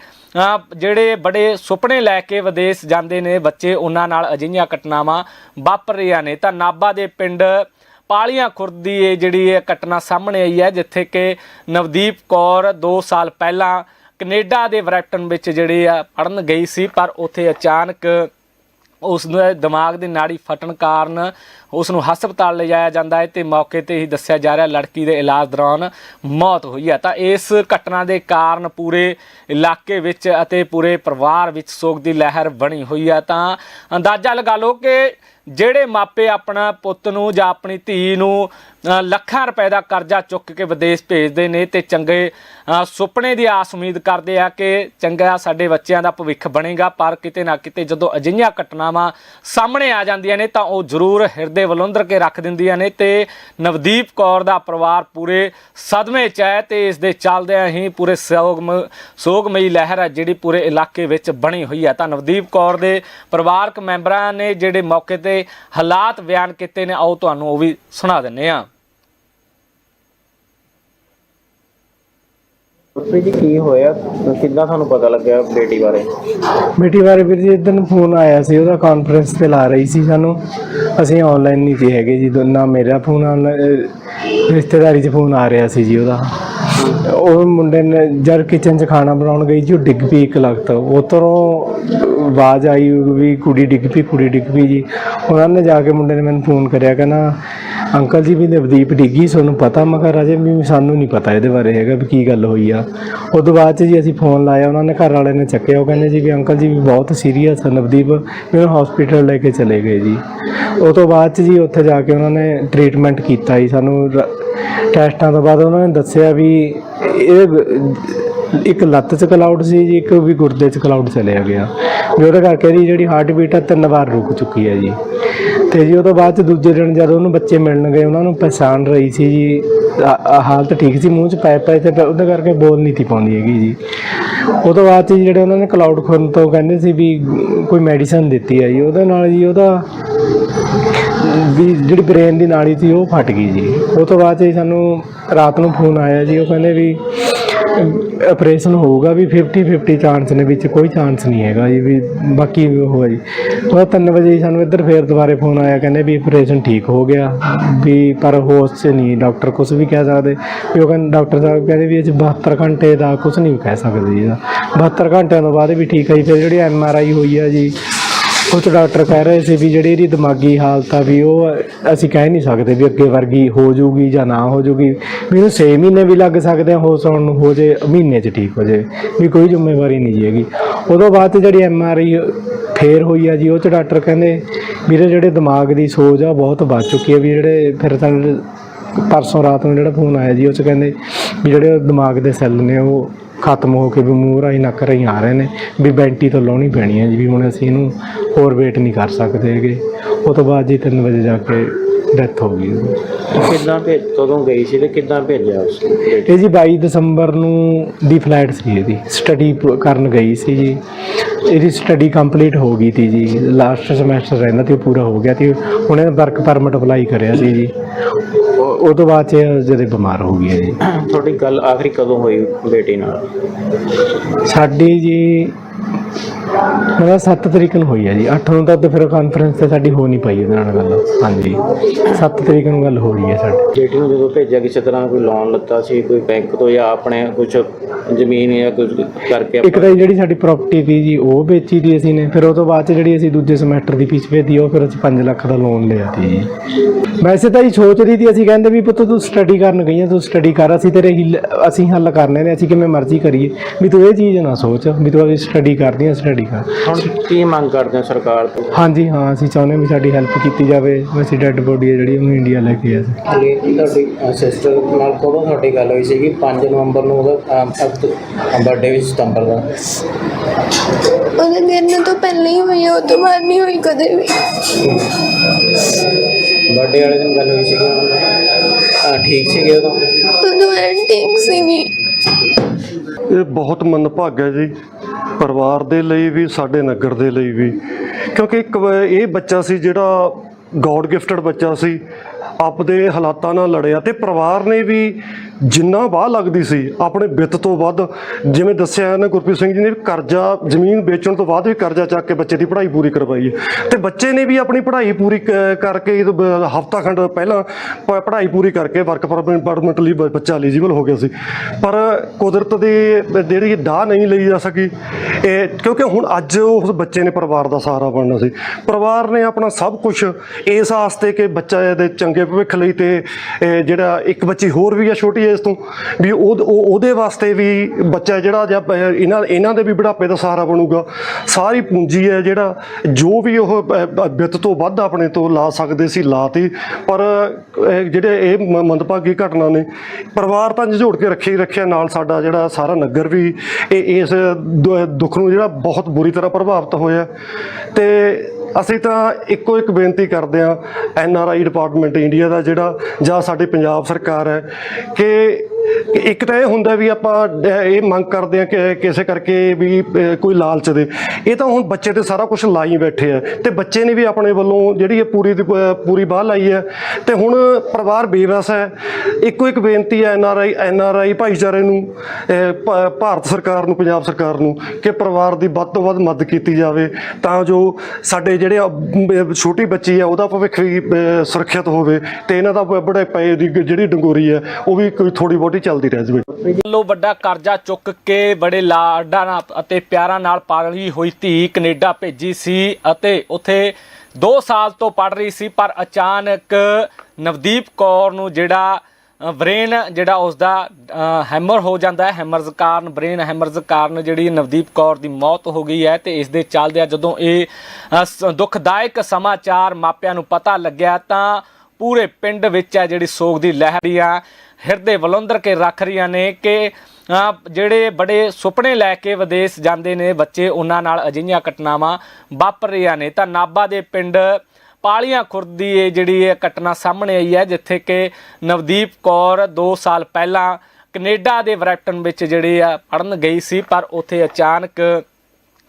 ਜਿਹੜੇ ਬੜੇ ਸੁਪਨੇ ਲੈ ਕੇ ਵਿਦੇਸ਼ ਜਾਂਦੇ ਨੇ ਬੱਚੇ, ਉਹਨਾਂ ਨਾਲ ਅਜਿਹੀਆਂ ਘਟਨਾਵਾਂ ਵਾਪਰ ਰਹੀਆਂ ਨੇ। ਤਾਂ ਨਾਬਾ ਦੇ ਪਿੰਡ ਪਾਲੀਆਂ ਖੁਰਦ ਦੀ ਇਹ ਜਿਹੜੀ ਇਹ ਘਟਨਾ ਸਾਹਮਣੇ ਆਈ ਹੈ, ਜਿੱਥੇ ਕਿ ਨਵਦੀਪ ਕੌਰ 2 ਸਾਲ ਪਹਿਲਾਂ ਕੈਨੇਡਾ ਦੇ ਵਰੈਪਟਨ ਵਿੱਚ ਜਿਹੜੇ ਆ ਪੜਨ ਗਈ ਸੀ, ਪਰ ਉੱਥੇ ਅਚਾਨਕ ਉਸ ਦੇ ਦਿਮਾਗ ਦੀ ਨਾੜੀ ਫਟਣ ਕਾਰਨ ਉਸ ਨੂੰ ਹਸਪਤਾਲ ਲਿਜਾਇਆ ਜਾਂਦਾ ਹੈ ਤੇ ਮੌਕੇ ਤੇ ਹੀ ਦੱਸਿਆ ਜਾ ਰਿਹਾ ਲੜਕੀ ਦੇ ਇਲਾਜ ਦੌਰਾਨ ਮੌਤ ਹੋਈ ਹੈ। ਤਾਂ ਇਸ ਘਟਨਾ ਦੇ ਕਾਰਨ ਪੂਰੇ ਇਲਾਕੇ ਵਿੱਚ ਅਤੇ ਪੂਰੇ ਪਰਿਵਾਰ ਵਿੱਚ ਸੋਗ ਦੀ ਲਹਿਰ ਬਣੀ ਹੋਈ ਹੈ। ਤਾਂ ਅੰਦਾਜ਼ਾ ਲਗਾ ਲਓ ਕਿ ਜਿਹੜੇ ਮਾਪੇ ਆਪਣਾ ਪੁੱਤ ਨੂੰ ਜਾਂ ਆਪਣੀ ਧੀ ਨੂੰ ਲੱਖਾਂ ਰੁਪਏ ਦਾ ਕਰਜ਼ਾ ਚੁੱਕ ਕੇ ਵਿਦੇਸ਼ ਭੇਜਦੇ ਨੇ ਤੇ ਚੰਗੇ ਸੁਪਨੇ ਦੀ ਆਸ ਉਮੀਦ ਕਰਦੇ ਆ ਕਿ ਚੰਗਾ ਸਾਡੇ ਬੱਚਿਆਂ ਦਾ ਭਵਿੱਖ ਬਣੇਗਾ, ਪਰ ਕਿਤੇ ਨਾ ਕਿਤੇ ਜਦੋਂ ਅਜਿਹੀਆਂ ਘਟਨਾਵਾਂ ਸਾਹਮਣੇ ਆ ਜਾਂਦੀਆਂ ਨੇ ਤਾਂ ਉਹ ਜ਼ਰੂਰ ਹਿਰਦੇ ਵਲੁੰਦਰ ਕੇ ਰੱਖ ਦਿੰਦੀਆਂ ਨੇ ਤੇ ਨਵਦੀਪ ਕੌਰ ਦਾ ਪਰਿਵਾਰ ਪੂਰੇ ਸਦਮੇ 'ਚ ਹੈ ਤੇ ਇਸ ਦੇ ਚੱਲਦਿਆਂ ਹੀ ਪੂਰੇ ਸੋਗਮ ਸੋਗਮਈ ਲਹਿਰ ਹੈ ਜਿਹੜੀ ਪੂਰੇ ਇਲਾਕੇ ਵਿੱਚ ਬਣੀ ਹੋਈ ਹੈ। ਤਾਂ ਨਵਦੀਪ ਕੌਰ ਦੇ ਪਰਿਵਾਰਕ ਮੈਂਬਰਾਂ ਨੇ ਜਿਹੜੇ ਮੌਕੇ ਤੇ ਹਾਲਾਤ ਬਿਆਨ ਕੀਤੇ ਨੇ, ਆਓ ਤੁਹਾਨੂੰ ਉਹ ਵੀ ਸੁਣਾ ਦਿੰਨੇ ਆ ਗੁਰਪ੍ਰੀਤ ਜੀ ਕੀ ਹੋਇਆ? ਕਿੱਦਾਂ ਤੁਹਾਨੂੰ ਪਤਾ ਲੱਗਿਆ ਬੇਟੀ ਬਾਰੇ? ਬੇਟੀ ਬਾਰੇ ਵੀਰ ਜੀ ਇਦਨ ਫੋਨ ਆਇਆ ਸੀ, ਉਹਦਾ ਕਾਨਫਰੰਸ ਤੇ ਲਾ ਰਹੀ ਸੀ ਸਾਨੂੰ। ਅਸੀਂ ਆਨਲਾਈਨ ਨਹੀਂ ਸੀ ਹੈਗੇ ਜੀ ਦੋਨਾਂ ਮੇਰਾ ਫੋਨ ਰਿਸ਼ਤੇਦਾਰੀ 'ਚ ਫੋਨ ਆ ਰਿਹਾ ਸੀ ਜੀ ਉਹਦਾ। ਉਹ ਮੁੰਡੇ ਨੇ ਜਦ ਕਿਚਨ 'ਚ ਖਾਣਾ ਬਣਾਉਣ ਗਈ ਜੀ, ਉਹ ਡਿੱਗ ਪਈ ਇੱਕ ਲਗਤ ਉਤਰੋਂ ਆਵਾਜ਼ ਆਈ ਵੀ ਕੁੜੀ ਡਿੱਗ ਪਈ, ਕੁੜੀ ਡਿੱਗ ਪਈ ਜੀ। ਉਹਨਾਂ ਨੇ ਜਾ ਕੇ ਮੁੰਡੇ ਨੇ ਮੈਨੂੰ ਫੋਨ ਕਰਿਆ, ਕਹਿੰਦਾ ਅੰਕਲ ਜੀ ਵੀ ਨਵਦੀਪ ਡਿੱਗੀ, ਤੁਹਾਨੂੰ ਪਤਾ ਮੈਂ ਕਿਹਾ ਰਾਜੇ ਵੀ ਸਾਨੂੰ ਨਹੀਂ ਪਤਾ ਇਹਦੇ ਬਾਰੇ ਹੈਗਾ ਵੀ ਕੀ ਗੱਲ ਹੋਈ ਆ। ਉਸ ਤੋਂ ਬਾਅਦ 'ਚ ਜੀ ਅਸੀਂ ਫੋਨ ਲਾਇਆ, ਉਹਨਾਂ ਨੇ ਘਰ ਵਾਲੇ ਨੇ ਚੱਕਿਆ, ਉਹ ਕਹਿੰਦੇ ਜੀ ਵੀ ਅੰਕਲ ਜੀ ਵੀ ਬਹੁਤ ਸੀਰੀਅਸ ਆ ਨਵਦੀਪ, ਵੀ ਉਹਨੂੰ ਹਸਪੀਟਲ ਲੈ ਕੇ ਚਲੇ ਗਏ ਜੀ। ਉਸ ਤੋਂ ਬਾਅਦ 'ਚ ਜੀ ਉੱਥੇ ਜਾ ਕੇ ਉਹਨਾਂ ਨੇ ਟ੍ਰੀਟਮੈਂਟ ਕੀਤਾ ਜੀ ਸਾਨੂੰ, ਰ- ਟੈਸਟਾਂ ਤੋਂ ਬਾਅਦ ਉਹਨਾਂ ਨੇ ਦੱਸਿਆ ਵੀ ਇਹ ਇੱਕ ਲੱਤ 'ਚ ਕਲਾਉਡ ਸੀ ਜੀ, ਇੱਕ ਵੀ ਗੁਰਦੇ 'ਚ ਕਲਾਉਡ ਚਲਿਆ ਗਿਆ। ਵੀ ਉਹਦੇ ਕਰਕੇ ਇਹਦੀ ਜਿਹੜੀ ਹਾਰਟ ਬੀਟ ਆ, ਤਿੰਨ ਵਾਰ ਰੁਕ ਚੁੱਕੀ ਹੈ ਜੀ। ਤੇ ਜੀ ਉਹ ਤੋਂ ਬਾਅਦ 'ਚ ਦੂਜੇ ਦਿਨ ਜਦੋਂ ਉਹਨੂੰ ਬੱਚੇ ਮਿਲਣ ਗਏ, ਉਹਨਾਂ ਨੂੰ ਪਛਾਣ ਰਹੀ ਸੀ ਜੀ। ਹਾਲਤ ਠੀਕ ਸੀ, ਮੂੰਹ 'ਚ ਪੈ ਪਏ ਤੇ ਉਹਦੇ ਕਰਕੇ ਬੋਲ ਨਹੀਂ ਤੀ ਪਾਉਂਦੀ ਹੈਗੀ ਜੀ। ਉਹ ਤੋਂ ਬਾਅਦ 'ਚ ਜੀ ਜਿਹੜੇ ਉਹਨਾਂ ਨੇ ਕਲਾਉਡ ਖੁਰਨ ਤੋਂ ਕਹਿੰਦੇ ਸੀ ਵੀ ਕੋਈ ਮੈਡੀਸਨ ਦਿੱਤੀ ਹੈ ਜੀ। ਉਹਦੇ ਨਾਲ ਜੀ ਉਹਦਾ ਵੀ ਜਿਹੜੀ ਬ੍ਰੇਨ ਦੀ ਨਾੜੀ ਸੀ, ਉਹ ਫਟ ਗਈ ਜੀ। ਉਹ ਤੋਂ ਬਾਅਦ 'ਚ ਜੀ ਸਾਨੂੰ ਰਾਤ ਨੂੰ ਫੋਨ ਆਇਆ ਜੀ, ਉਹ ਕਹਿੰਦੇ ਵੀ ਆਪਰੇਸ਼ਨ ਹੋਊਗਾ ਵੀ 50 50 ਚਾਂਸ ਨੇ, ਵਿੱਚ ਕੋਈ ਚਾਂਸ ਨਹੀਂ ਹੈਗਾ ਜੀ, ਵੀ ਬਾਕੀ ਉਹ ਹੈ ਜੀ। ਉਹ 3 ਵਜੇ ਸਾਨੂੰ ਇੱਧਰ ਫੇਰ ਦੁਬਾਰੇ ਫੋਨ ਆਇਆ, ਕਹਿੰਦੇ ਵੀ ਆਪਰੇਸ਼ਨ ਠੀਕ ਹੋ ਗਿਆ, ਵੀ ਪਰ ਹੋਸ਼ 'ਚ ਨਹੀਂ ਡਾਕਟਰ ਕੁਝ ਵੀ ਕਹਿ ਸਕਦੇ। ਵੀ ਉਹ ਕਹਿੰਦੇ ਡਾਕਟਰ ਸਾਹਿਬ ਕਹਿੰਦੇ ਵੀ ਇਹ 'ਚ 72 ਘੰਟੇ ਦਾ ਕੁਝ ਨਹੀਂ ਕਹਿ ਸਕਦੇ ਜੀ। ਇਹਦਾ 72 ਘੰਟਿਆਂ ਤੋਂ ਬਾਅਦ ਵੀ ਠੀਕ ਹੈ ਜੀ, ਫਿਰ ਜਿਹੜੀ ਐਮ ਆਰ ਆਈ ਹੋਈ ਆ ਜੀ ਉਹ 'ਚ ਡਾਕਟਰ ਕਹਿ ਰਹੇ ਸੀ ਵੀ ਜਿਹੜੀ ਇਹਦੀ ਦਿਮਾਗੀ ਹਾਲਤ ਆ ਵੀ ਉਹ ਅਸੀਂ ਕਹਿ ਨਹੀਂ ਸਕਦੇ ਵੀ ਅੱਗੇ ਵਰਗੀ ਹੋ ਜਾਊਗੀ ਜਾਂ ਨਾ ਹੋ ਜਾਊਗੀ। ਵੀ ਇਹਨੂੰ 6 ਮਹੀਨੇ ਵੀ ਲੱਗ ਸਕਦੇ ਆ ਹੋਸ਼ ਆਉਣ ਨੂੰ, ਹੋ ਜੇ ਮਹੀਨੇ 'ਚ ਠੀਕ ਹੋ ਜੇ, ਵੀ ਕੋਈ ਜ਼ਿੰਮੇਵਾਰੀ ਨਹੀਂ ਜੀ ਹੈਗੀ। ਉਦੋਂ ਬਾਅਦ ਜਿਹੜੀ ਐਮ ਆਰ ਆਈ ਫੇਰ ਹੋਈ ਆ ਜੀ, ਉਹ 'ਚ ਡਾਕਟਰ ਕਹਿੰਦੇ ਵੀਰੇ ਜਿਹੜੇ ਦਿਮਾਗ ਦੀ ਸੋਜ ਆ ਬਹੁਤ ਵੱਧ ਚੁੱਕੀ ਆ ਵੀ ਜਿਹੜੇ ਫਿਰ ਸਾਨੂੰ ਪਰਸੋਂ ਰਾਤ ਨੂੰ ਜਿਹੜਾ ਫੋਨ ਆਇਆ ਜੀ, ਉਹ 'ਚ ਕਹਿੰਦੇ ਵੀ ਜਿਹੜੇ ਦਿਮਾਗ ਦੇ ਸੈੱਲ ਨੇ ਉਹ ਖਤਮ ਹੋ ਕੇ ਵੀ ਮੂੰਹ ਰਾਹੀਂ ਨੱਕ ਰਾਹੀਂ ਆ ਰਹੇ ਨੇ ਵੀ ਬੈਂਟੀ ਤੋਂ ਲਾਉਣੀ ਪੈਣੀ ਹੈ ਜੀ ਵੀ ਹੁਣ ਅਸੀਂ ਇਹਨੂੰ ਹੋਰ ਵੇਟ ਨਹੀਂ ਕਰ ਸਕਦੇ ਹੈਗੇ। ਉਹ ਤੋਂ ਬਾਅਦ ਜੀ 3 ਵਜੇ ਜਾ ਕੇ ਡੈਥ ਹੋ ਗਈ। ਕਿੱਦਾਂ ਭੇਜ ਕਦੋਂ ਗਈ ਸੀ ਤੇ ਕਿੱਦਾਂ ਭੇਜਿਆ ਉਸ ਇਹ ਜੀ 22 ਦਸੰਬਰ ਨੂੰ ਦੀ ਫਲਾਈਟ ਸੀ ਇਹਦੀ। ਸਟੱਡੀ ਕਰਨ ਗਈ ਸੀ ਜੀ। ਇਹਦੀ ਸਟੱਡੀ ਕੰਪਲੀਟ ਹੋ ਗਈ ਤੀ ਜੀ। ਲਾਸਟ ਸਮੈਸਟਰ ਰਹਿੰਦਾ ਤੇ ਪੂਰਾ ਹੋ ਗਿਆ ਤੇ। ਉਹਨੇ ਵਰਕ ਪਰਮਿਟ ਅਪਲਾਈ ਕਰਿਆ ਸੀ ਜੀ। ਉਹ ਤੋਂ ਬਾਅਦ ਚ ਜਦੋਂ ਬਿਮਾਰ ਹੋ ਗਈ ਹੈ ਜੀ। ਤੁਹਾਡੀ ਗੱਲ ਆਖਰੀ ਕਦੋਂ ਹੋਈ ਬੇਟੀ ਨਾਲ? ਸਾਡੀ ਜੀ ਮੇਰਾ 7 ਤਰੀਕ ਨੂੰ ਹੋਈ ਹੈ ਜੀ। 8 ਨੂੰ ਤਾਂ ਫਿਰ ਕਾਨਫਰੰਸ ਤੇ ਸਾਡੀ ਹੋ ਨਹੀਂ ਪਈ ਉਹਦੇ ਨਾਲ ਗੱਲ। ਹਾਂਜੀ। 7 ਤਰੀਕ ਨੂੰ ਗੱਲ ਹੋ ਰਹੀ ਹੈ ਸਾਡੀ। ਬੇਟੀ ਨੂੰ ਜਦੋਂ ਭੇਜਿਆ ਕਿਸੇ ਤਰ੍ਹਾਂ ਕੋਈ ਲੋਨ ਲੱਤਾ ਸੀ ਕੋਈ ਬੈਂਕ ਤੋਂ ਜਾਂ ਆਪਣੇ ਕੁਝ ਜ਼ਮੀਨ ਜਾਂ ਕੁਝ ਕਰਕੇ ਇੱਕ ਤਾਂ ਜਿਹੜੀ ਸਾਡੀ ਪ੍ਰਾਪਰਟੀ ਸੀ ਜੀ ਉਹ ਵੇਚੀ ਦੀ ਅਸੀਂ ਨੇ। ਫਿਰ ਉਹ ਤੋਂ ਬਾਅਦ ਚ ਜਿਹੜੀ ਅਸੀਂ ਦੂਜੇ ਸਮੈਸਟਰ ਦੀ ਫੀਸ ਭੇਜੀ ਉਹ ਫਿਰ ਅਸੀਂ 5 ਲੱਖ ਦਾ ਲੋਨ ਲਿਆ ਸੀ ਜੀ। ਵੈਸੇ ਤਾਂ ਜੀ ਸੋਚ ਰਹੀ ਸੀ ਅਸੀਂ ਕਹਿੰਦੇ ਵੀ ਪੁੱਤ ਤੂੰ ਸਟੱਡੀ ਕਰਨ ਗਈ ਆ ਤੂੰ ਸਟੱਡੀ ਕਰ ਅਸੀਂ ਤੇਰੇ ਅਸੀਂ ਹੱਲ ਕਰਨੇ ਨੇ ਅਸੀਂ ਕਿਵੇਂ ਮਰਜ਼ੀ ਕਰੀਏ। ਵੀ ਤੂੰ ਇਹ ਚੀਜ਼ ਨਾ ਸੋਚ ਵੀ ਤੂੰ ਅभी ਸਟੱਡੀ ਕਰਦੀ ਆ ਸਟੱਡੀ ਕਰ ਹੁਣ ਕੀ ਮੰਗ ਕਰਦੇ ਹੋ ਸਰਕਾਰ ਤੋਂ? ਹਾਂਜੀ ਹਾਂ ਅਸੀਂ ਚਾਹੁੰਦੇ ਹਾਂ ਵੀ ਸਾਡੀ ਹੈਲਪ ਕੀਤੀ ਜਾਵੇ। ਅਸੀਂ ਡੈੱਡ ਬੋਡੀ ਹੈ ਜਿਹੜੀ ਉਹਨੂੰ ਇੰਡੀਆ ਲੈ ਕੇ ਆ। ਹਲੇ ਤੁਹਾਡੀ ਸਿਸਟਰ ਨਾਲ ਕਦੋਂ ਤੁਹਾਡੀ ਗੱਲ ਹੋਈ ਸੀਗੀ? 5 ਨਵੰਬਰ ਨੂੰ ਉਹਦਾ ਬਰਥਡੇ ਵੀ ਸਤੰਬਰ ਦਾ। ਉਹਦੇ ਦਿਨ ਤੋਂ ਪਹਿਲਾਂ ਹੀ ਹੋਈ ਉਹ ਤੋਂ ਬਾਅਦ ਨਹੀਂ ਹੋਈ ਕਦੇ ਵੀ। ਬਰਥਡੇ ਵਾਲੇ ਦਿਨ ਗੱਲ ਹੋਈ ਸੀਗੀ? ਹਾਂ ਠੀਕ ਸੀਗੇ ਉਦੋਂ ਉਦੋਂ ਠੀਕ ਸੀਗੀ। ਇਹ ਬਹੁਤ ਮੰਦਭਾਗਾ ਹੈ ਜੀ। ਪਰਿਵਾਰ ਦੇ ਲਈ ਵੀ, ਸਾਡੇ ਨਗਰ ਦੇ ਲਈ ਵੀ। ਕਿਉਂਕਿ ਇੱਕ ਇਹ ਬੱਚਾ ਸੀ ਜਿਹੜਾ ਗੋਡ ਗਿਫਟਡ ਬੱਚਾ ਸੀ। ਆਪਦੇ ਹਾਲਾਤਾਂ ਨਾਲ ਲੜਿਆ ਤੇ ਪਰਿਵਾਰ ਨੇ ਵੀ ਜਿੰਨਾ ਵਾਹ ਲੱਗਦੀ ਸੀ, ਆਪਣੇ ਵਿੱਤ ਤੋਂ ਵੱਧ, ਜਿਵੇਂ ਦੱਸਿਆ ਨਾ ਗੁਰਪ੍ਰੀਤ ਸਿੰਘ ਜੀ ਨੇ, ਕਰਜ਼ਾ, ਜ਼ਮੀਨ ਵੇਚਣ ਤੋਂ ਬਾਅਦ ਵੀ ਕਰਜ਼ਾ ਚੱਕ ਕੇ ਬੱਚੇ ਦੀ ਪੜ੍ਹਾਈ ਪੂਰੀ ਕਰਵਾਈ ਹੈ। ਤੇ ਬੱਚੇ ਨੇ ਵੀ ਆਪਣੀ ਪੜ੍ਹਾਈ ਪੂਰੀ ਕ- ਕਰਕੇ ਹਫਤਾ ਖੰਡ ਪਹਿਲਾਂ ਪ- ਪੜ੍ਹਾਈ ਪੂਰੀ ਕਰਕੇ ਵਰਕ ਪਰਮਿਟ ਲਈ ਬੱਚਾ ਐਲੀਜੀਬਲ ਹੋ ਗਿਆ ਸੀ। ਪਰ ਕੁਦਰਤ ਦੀ ਜਿਹੜੀ ਡਾਹ ਨਹੀਂ ਲਈ ਜਾ ਸਕੀ, ਇਹ ਕਿਉਂਕਿ ਹੁਣ ਅੱਜ ਉਸ ਬੱਚੇ ਨੇ ਪਰਿਵਾਰ ਦਾ ਸਹਾਰਾ ਬਣਨਾ ਸੀ। ਪਰਿਵਾਰ ਨੇ ਆਪਣਾ ਸਭ ਕੁਝ ਇਸ ਆਸਤੇ ਕਿ ਬੱਚਾ ਇਹਦੇ ਚੰਗੇ ਭਵਿੱਖ ਲਈ ਤੇ ਜਿਹੜਾ ਇੱਕ ਬੱਚੀ ਹੋਰ ਵੀ ਆ, ਛੋਟੀ ਏਜ ਤੋਂ ਵੀ ਉਹ ਉਹਦੇ ਵਾਸਤੇ ਵੀ ਬੱਚਾ ਜਿਹੜਾ ਜਾਂ ਇਹਨਾਂ ਇਹਨਾਂ ਦੇ ਵੀ ਬੁਢਾਪੇ ਦਾ ਸਹਾਰਾ ਬਣੂਗਾ। ਸਾਰੀ ਪੂੰਜੀ ਹੈ ਜਿਹੜਾ, ਜੋ ਵੀ ਉਹ ਵਿੱਤ ਤੋਂ ਵੱਧ ਆਪਣੇ ਤੋਂ ਲਾ ਸਕਦੇ ਸੀ, ਲਾਤੀ। ਪਰ ਇਹ ਜਿਹੜੇ ਇਹ ਮ- ਮੰਦਭਾਗੀ ਘਟਨਾ ਨੇ, ਪਰਿਵਾਰ ਤਾਂ ਝੋੜ ਕੇ ਰੱਖੇ ਹੀ ਰੱਖਿਆ ਨਾਲ ਸਾਡਾ ਜਿਹੜਾ ਸਾਰਾ ਨਗਰ ਵੀ, ਇਹ ਇਸ ਦੁ- ਦੁੱਖ ਨੂੰ ਜਿਹੜਾ ਬਹੁਤ ਬੁਰੀ ਤਰ੍ਹਾਂ ਪ੍ਰਭਾਵਿਤ ਹੋਇਆ। ਤੇ ਅਸੀਂ ਤਾਂ ਇੱਕੋ ਇੱਕ ਬੇਨਤੀ ਕਰਦੇ ਹਾਂ, N R I department India ਦਾ ਜਿਹੜਾ, ਜਾਂ ਸਾਡੀ ਪੰਜਾਬ ਸਰਕਾਰ ਹੈ, ਕਿ ਇੱਕ ਤਾਂ ਇਹ ਹੁੰਦਾ ਵੀ ਆਪਾਂ ਇਹ ਮੰਗ ਕਰਦੇ ਹਾਂ ਕਿ ਕਿਸੇ ਕਰਕੇ ਵੀ ਕੋਈ ਲਾਲਚ ਦੇ। ਇਹ ਤਾਂ ਹੁਣ ਬੱਚੇ ਤੇ ਸਾਰਾ ਕੁਝ ਲਾਈ ਬੈਠੇ ਆ। ਤੇ ਬੱਚੇ ਨੇ ਵੀ ਆਪਣੇ ਵੱਲੋਂ ਜਿਹੜੀ ਇਹ ਪੂਰੀ ਦੀ ਪੂਰੀ ਬਾਹ ਲਾਈ ਹੈ ਤੇ ਹੁਣ ਪਰਿਵਾਰ ਬੇਵਸ ਹੈ। ਇੱਕੋ ਇੱਕ ਬੇਨਤੀ ਹੈ ਐਨ ਆਰ ਆਈ, ਐਨ ਆਰ ਆਈ ਭਾਈਚਾਰੇ ਨੂੰ ਭਾਰਤ ਸਰਕਾਰ ਨੂੰ, ਪੰਜਾਬ ਸਰਕਾਰ ਨੂੰ, ਕਿ ਪਰਿਵਾਰ ਦੀ ਵੱਧ ਤੋਂ ਵੱਧ ਮਦਦ ਕੀਤੀ ਜਾਵੇ। ਤਾਂ ਜੋ ਸਾਡੇ ਜਿਹੜੇ ਛੋਟੀ ਬੱਚੀ ਹੈ ਉਹਦਾ ਭਵਿੱਖ ਵੀ ਸੁਰੱਖਿਅਤ ਹੋਵੇ। ਤੇ ਇਹਨਾਂ ਦਾ ਬੜੇ ਪਏ ਦੀ ਜਿਹੜੀ ਡੰਗੋਰੀ ਹੈ ਉਹ ਵੀ ਕੋਈ ਥੋੜੀ ਬਹੁਤੀ ਚੱਲਦੀ ਰਹਿ ਜਾਵੇ ਵੱਲੋਂ ਵੱਡਾ ਕਰਜ਼ਾ ਚੁੱਕ ਕੇ ਬੜੇ ਲਾਡਾਂ ਨਾਲ ਅਤੇ ਪਿਆਰਾਂ ਨਾਲ ਪਾਲੀ ਹੋਈ ਧੀ ਕੈਨੇਡਾ ਭੇਜੀ ਸੀ ਅਤੇ ਉੱਥੇ 2 ਸਾਲ ਤੋਂ ਪੜ ਰਹੀ ਸੀ ਪਰ ਅਚਾਨਕ ਨਵਦੀਪ ਕੌਰ ਨੂੰ ਜਿਹੜਾ ਬ੍ਰੇਨ ਜਿਹੜਾ ਉਸ ਦਾ ਹੈਮਰ ਹੋ ਜਾਂਦਾ ਹੈ ਹੈਮਰਜ਼ ਕਾਰਨ ਬ੍ਰੇਨ ਹੈਮਰਜ਼ ਕਾਰਨ ਜਿਹੜੀ ਨਵਦੀਪ ਕੌਰ ਦੀ ਮੌਤ ਹੋ ਗਈ ਹੈ ਤੇ ਇਸ ਦੇ ਚੱਲਦਿਆਂ ਜਦੋਂ ਇਹ ਅ, ਦੁਖਦਾਇਕ ਸਮਾਚਾਰ ਮਾਪਿਆਂ ਨੂੰ ਪਤਾ ਲੱਗਿਆ ਤਾਂ ਪੂਰੇ ਪਿੰਡ ਵਿੱਚ ਹੈ ਜਿਹੜੀ ਸੋਗ ਦੀ ਲਹਿਰ ਆ। ਹਿਰਦੇ ਵਲੰਦਰ ਕੇ ਰੱਖ ਰਹੀਆਂ ਨੇ ਕਿ ਜਿਹੜੇ ਬੜੇ ਸੁਪਨੇ ਲੈ ਕੇ ਵਿਦੇਸ਼ ਜਾਂਦੇ ਨੇ ਬੱਚੇ, ਉਹਨਾਂ ਨਾਲ ਅਜਿਹੀਆਂ ਘਟਨਾਵਾਂ ਵਾਪਰ ਰਹੀਆਂ ਨੇ। ਤਾਂ ਨਾਬਾ ਦੇ ਪਿੰਡ ਪਾਲੀਆਂ ਖੁਰਦ ਦੀ ਇਹ ਜਿਹੜੀ ਇਹ ਘਟਨਾ ਸਾਹਮਣੇ ਆਈ ਹੈ, ਜਿੱਥੇ ਕਿ ਨਵਦੀਪ ਕੌਰ 2 ਸਾਲ ਪਹਿਲਾਂ ਕੈਨੇਡਾ ਦੇ ਵਰੈਪਟਨ ਵਿੱਚ ਜਿਹੜੀ ਆ ਪੜਨ ਗਈ ਸੀ, ਪਰ ਉੱਥੇ ਅਚਾਨਕ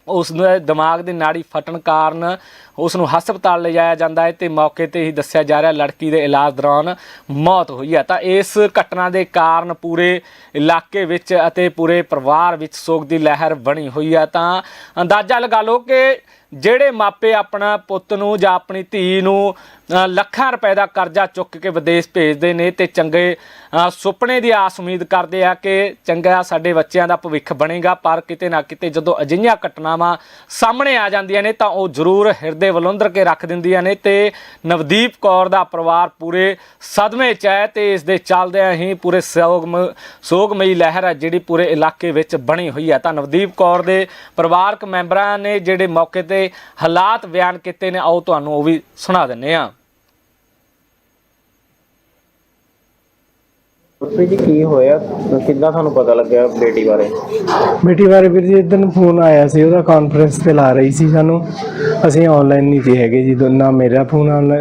ਉਸ ਦੇ ਦਿਮਾਗ ਦੀ ਨਾੜੀ ਫਟਣ ਕਾਰਨ ਉਸ ਨੂੰ ਹਸਪਤਾਲ ਲਿਜਾਇਆ ਜਾਂਦਾ ਹੈ ਤੇ ਮੌਕੇ ਤੇ ਹੀ ਦੱਸਿਆ ਜਾ ਰਿਹਾ ਲੜਕੀ ਦੇ ਇਲਾਜ ਦੌਰਾਨ ਮੌਤ ਹੋਈ ਹੈ। ਤਾਂ ਇਸ ਘਟਨਾ ਦੇ ਕਾਰਨ ਪੂਰੇ ਇਲਾਕੇ ਵਿੱਚ ਅਤੇ ਪੂਰੇ ਪਰਿਵਾਰ ਵਿੱਚ ਸੋਗ ਦੀ ਲਹਿਰ ਬਣੀ ਹੋਈ ਹੈ। ਤਾਂ ਅੰਦਾਜ਼ਾ ਲਗਾ ਲਓ ਕਿ ਜਿਹੜੇ ਮਾਪੇ ਆਪਣਾ ਪੁੱਤ ਨੂੰ ਜਾਂ ਆਪਣੀ ਧੀ ਨੂੰ ਲੱਖਾਂ ਰੁਪਏ ਦਾ ਕਰਜ਼ਾ ਚੁੱਕ ਕੇ ਵਿਦੇਸ਼ ਭੇਜਦੇ ਨੇ ਤੇ ਚੰਗੇ ਸੁਪਨੇ ਦੀ ਆਸ ਉਮੀਦ ਕਰਦੇ ਆ ਕਿ ਚੰਗਾ ਸਾਡੇ ਬੱਚਿਆਂ ਦਾ ਭਵਿੱਖ ਬਣੇਗਾ, ਪਰ ਕਿਤੇ ਨਾ ਕਿਤੇ ਜਦੋਂ ਅਜਿਹੀਆਂ ਘਟਨਾਵਾਂ ਸਾਹਮਣੇ ਆ ਜਾਂਦੀਆਂ ਨੇ ਤਾਂ ਉਹ ਜ਼ਰੂਰ ਹਿਰਦੇ ਵਲੁੰਦਰ ਕੇ ਰੱਖ ਦਿੰਦੀਆਂ ਨੇ ਤੇ ਨਵਦੀਪ ਕੌਰ ਦਾ ਪਰਿਵਾਰ ਪੂਰੇ ਸਦਮੇ 'ਚ ਹੈ ਤੇ ਇਸ ਦੇ ਚੱਲਦਿਆਂ ਹੀ ਪੂਰੇ ਸੋਗਮ ਸੋਗਮਈ ਲਹਿਰ ਹੈ ਜਿਹੜੀ ਪੂਰੇ ਇਲਾਕੇ ਵਿੱਚ ਬਣੀ ਹੋਈ ਹੈ। ਤਾਂ ਨਵਦੀਪ ਕੌਰ ਦੇ ਪਰਿਵਾਰਕ ਮੈਂਬਰਾਂ ਨੇ ਜਿਹੜੇ ਮੌਕੇ ਤੇ ਹਾਲਾਤ ਬਿਆਨ ਕੀਤੇ ਨੇ ਆਓ ਤੁਹਾਨੂੰ ਉਹ ਵੀ ਸੁਣਾ ਦਿੰਨੇ ਆ ਗੁਰਪ੍ਰੀਤ ਜੀ ਕੀ ਹੋਇਆ? ਕਿੱਦਾਂ ਤੁਹਾਨੂੰ ਪਤਾ ਲੱਗਿਆ ਬੇਟੀ ਬਾਰੇ? ਬੇਟੀ ਬਾਰੇ ਵੀਰ ਜੀ ਇਦਨ ਫੋਨ ਆਇਆ ਸੀ ਉਹਦਾ ਕਾਨਫਰੰਸ ਤੇ ਲਾ ਰਹੀ ਸੀ ਸਾਨੂੰ। ਅਸੀਂ ਆਨਲਾਈਨ ਨਹੀਂ ਸੀ ਹੈਗੇ ਜੀ ਦੋਨਾਂ ਮੇਰਾ ਫੋਨ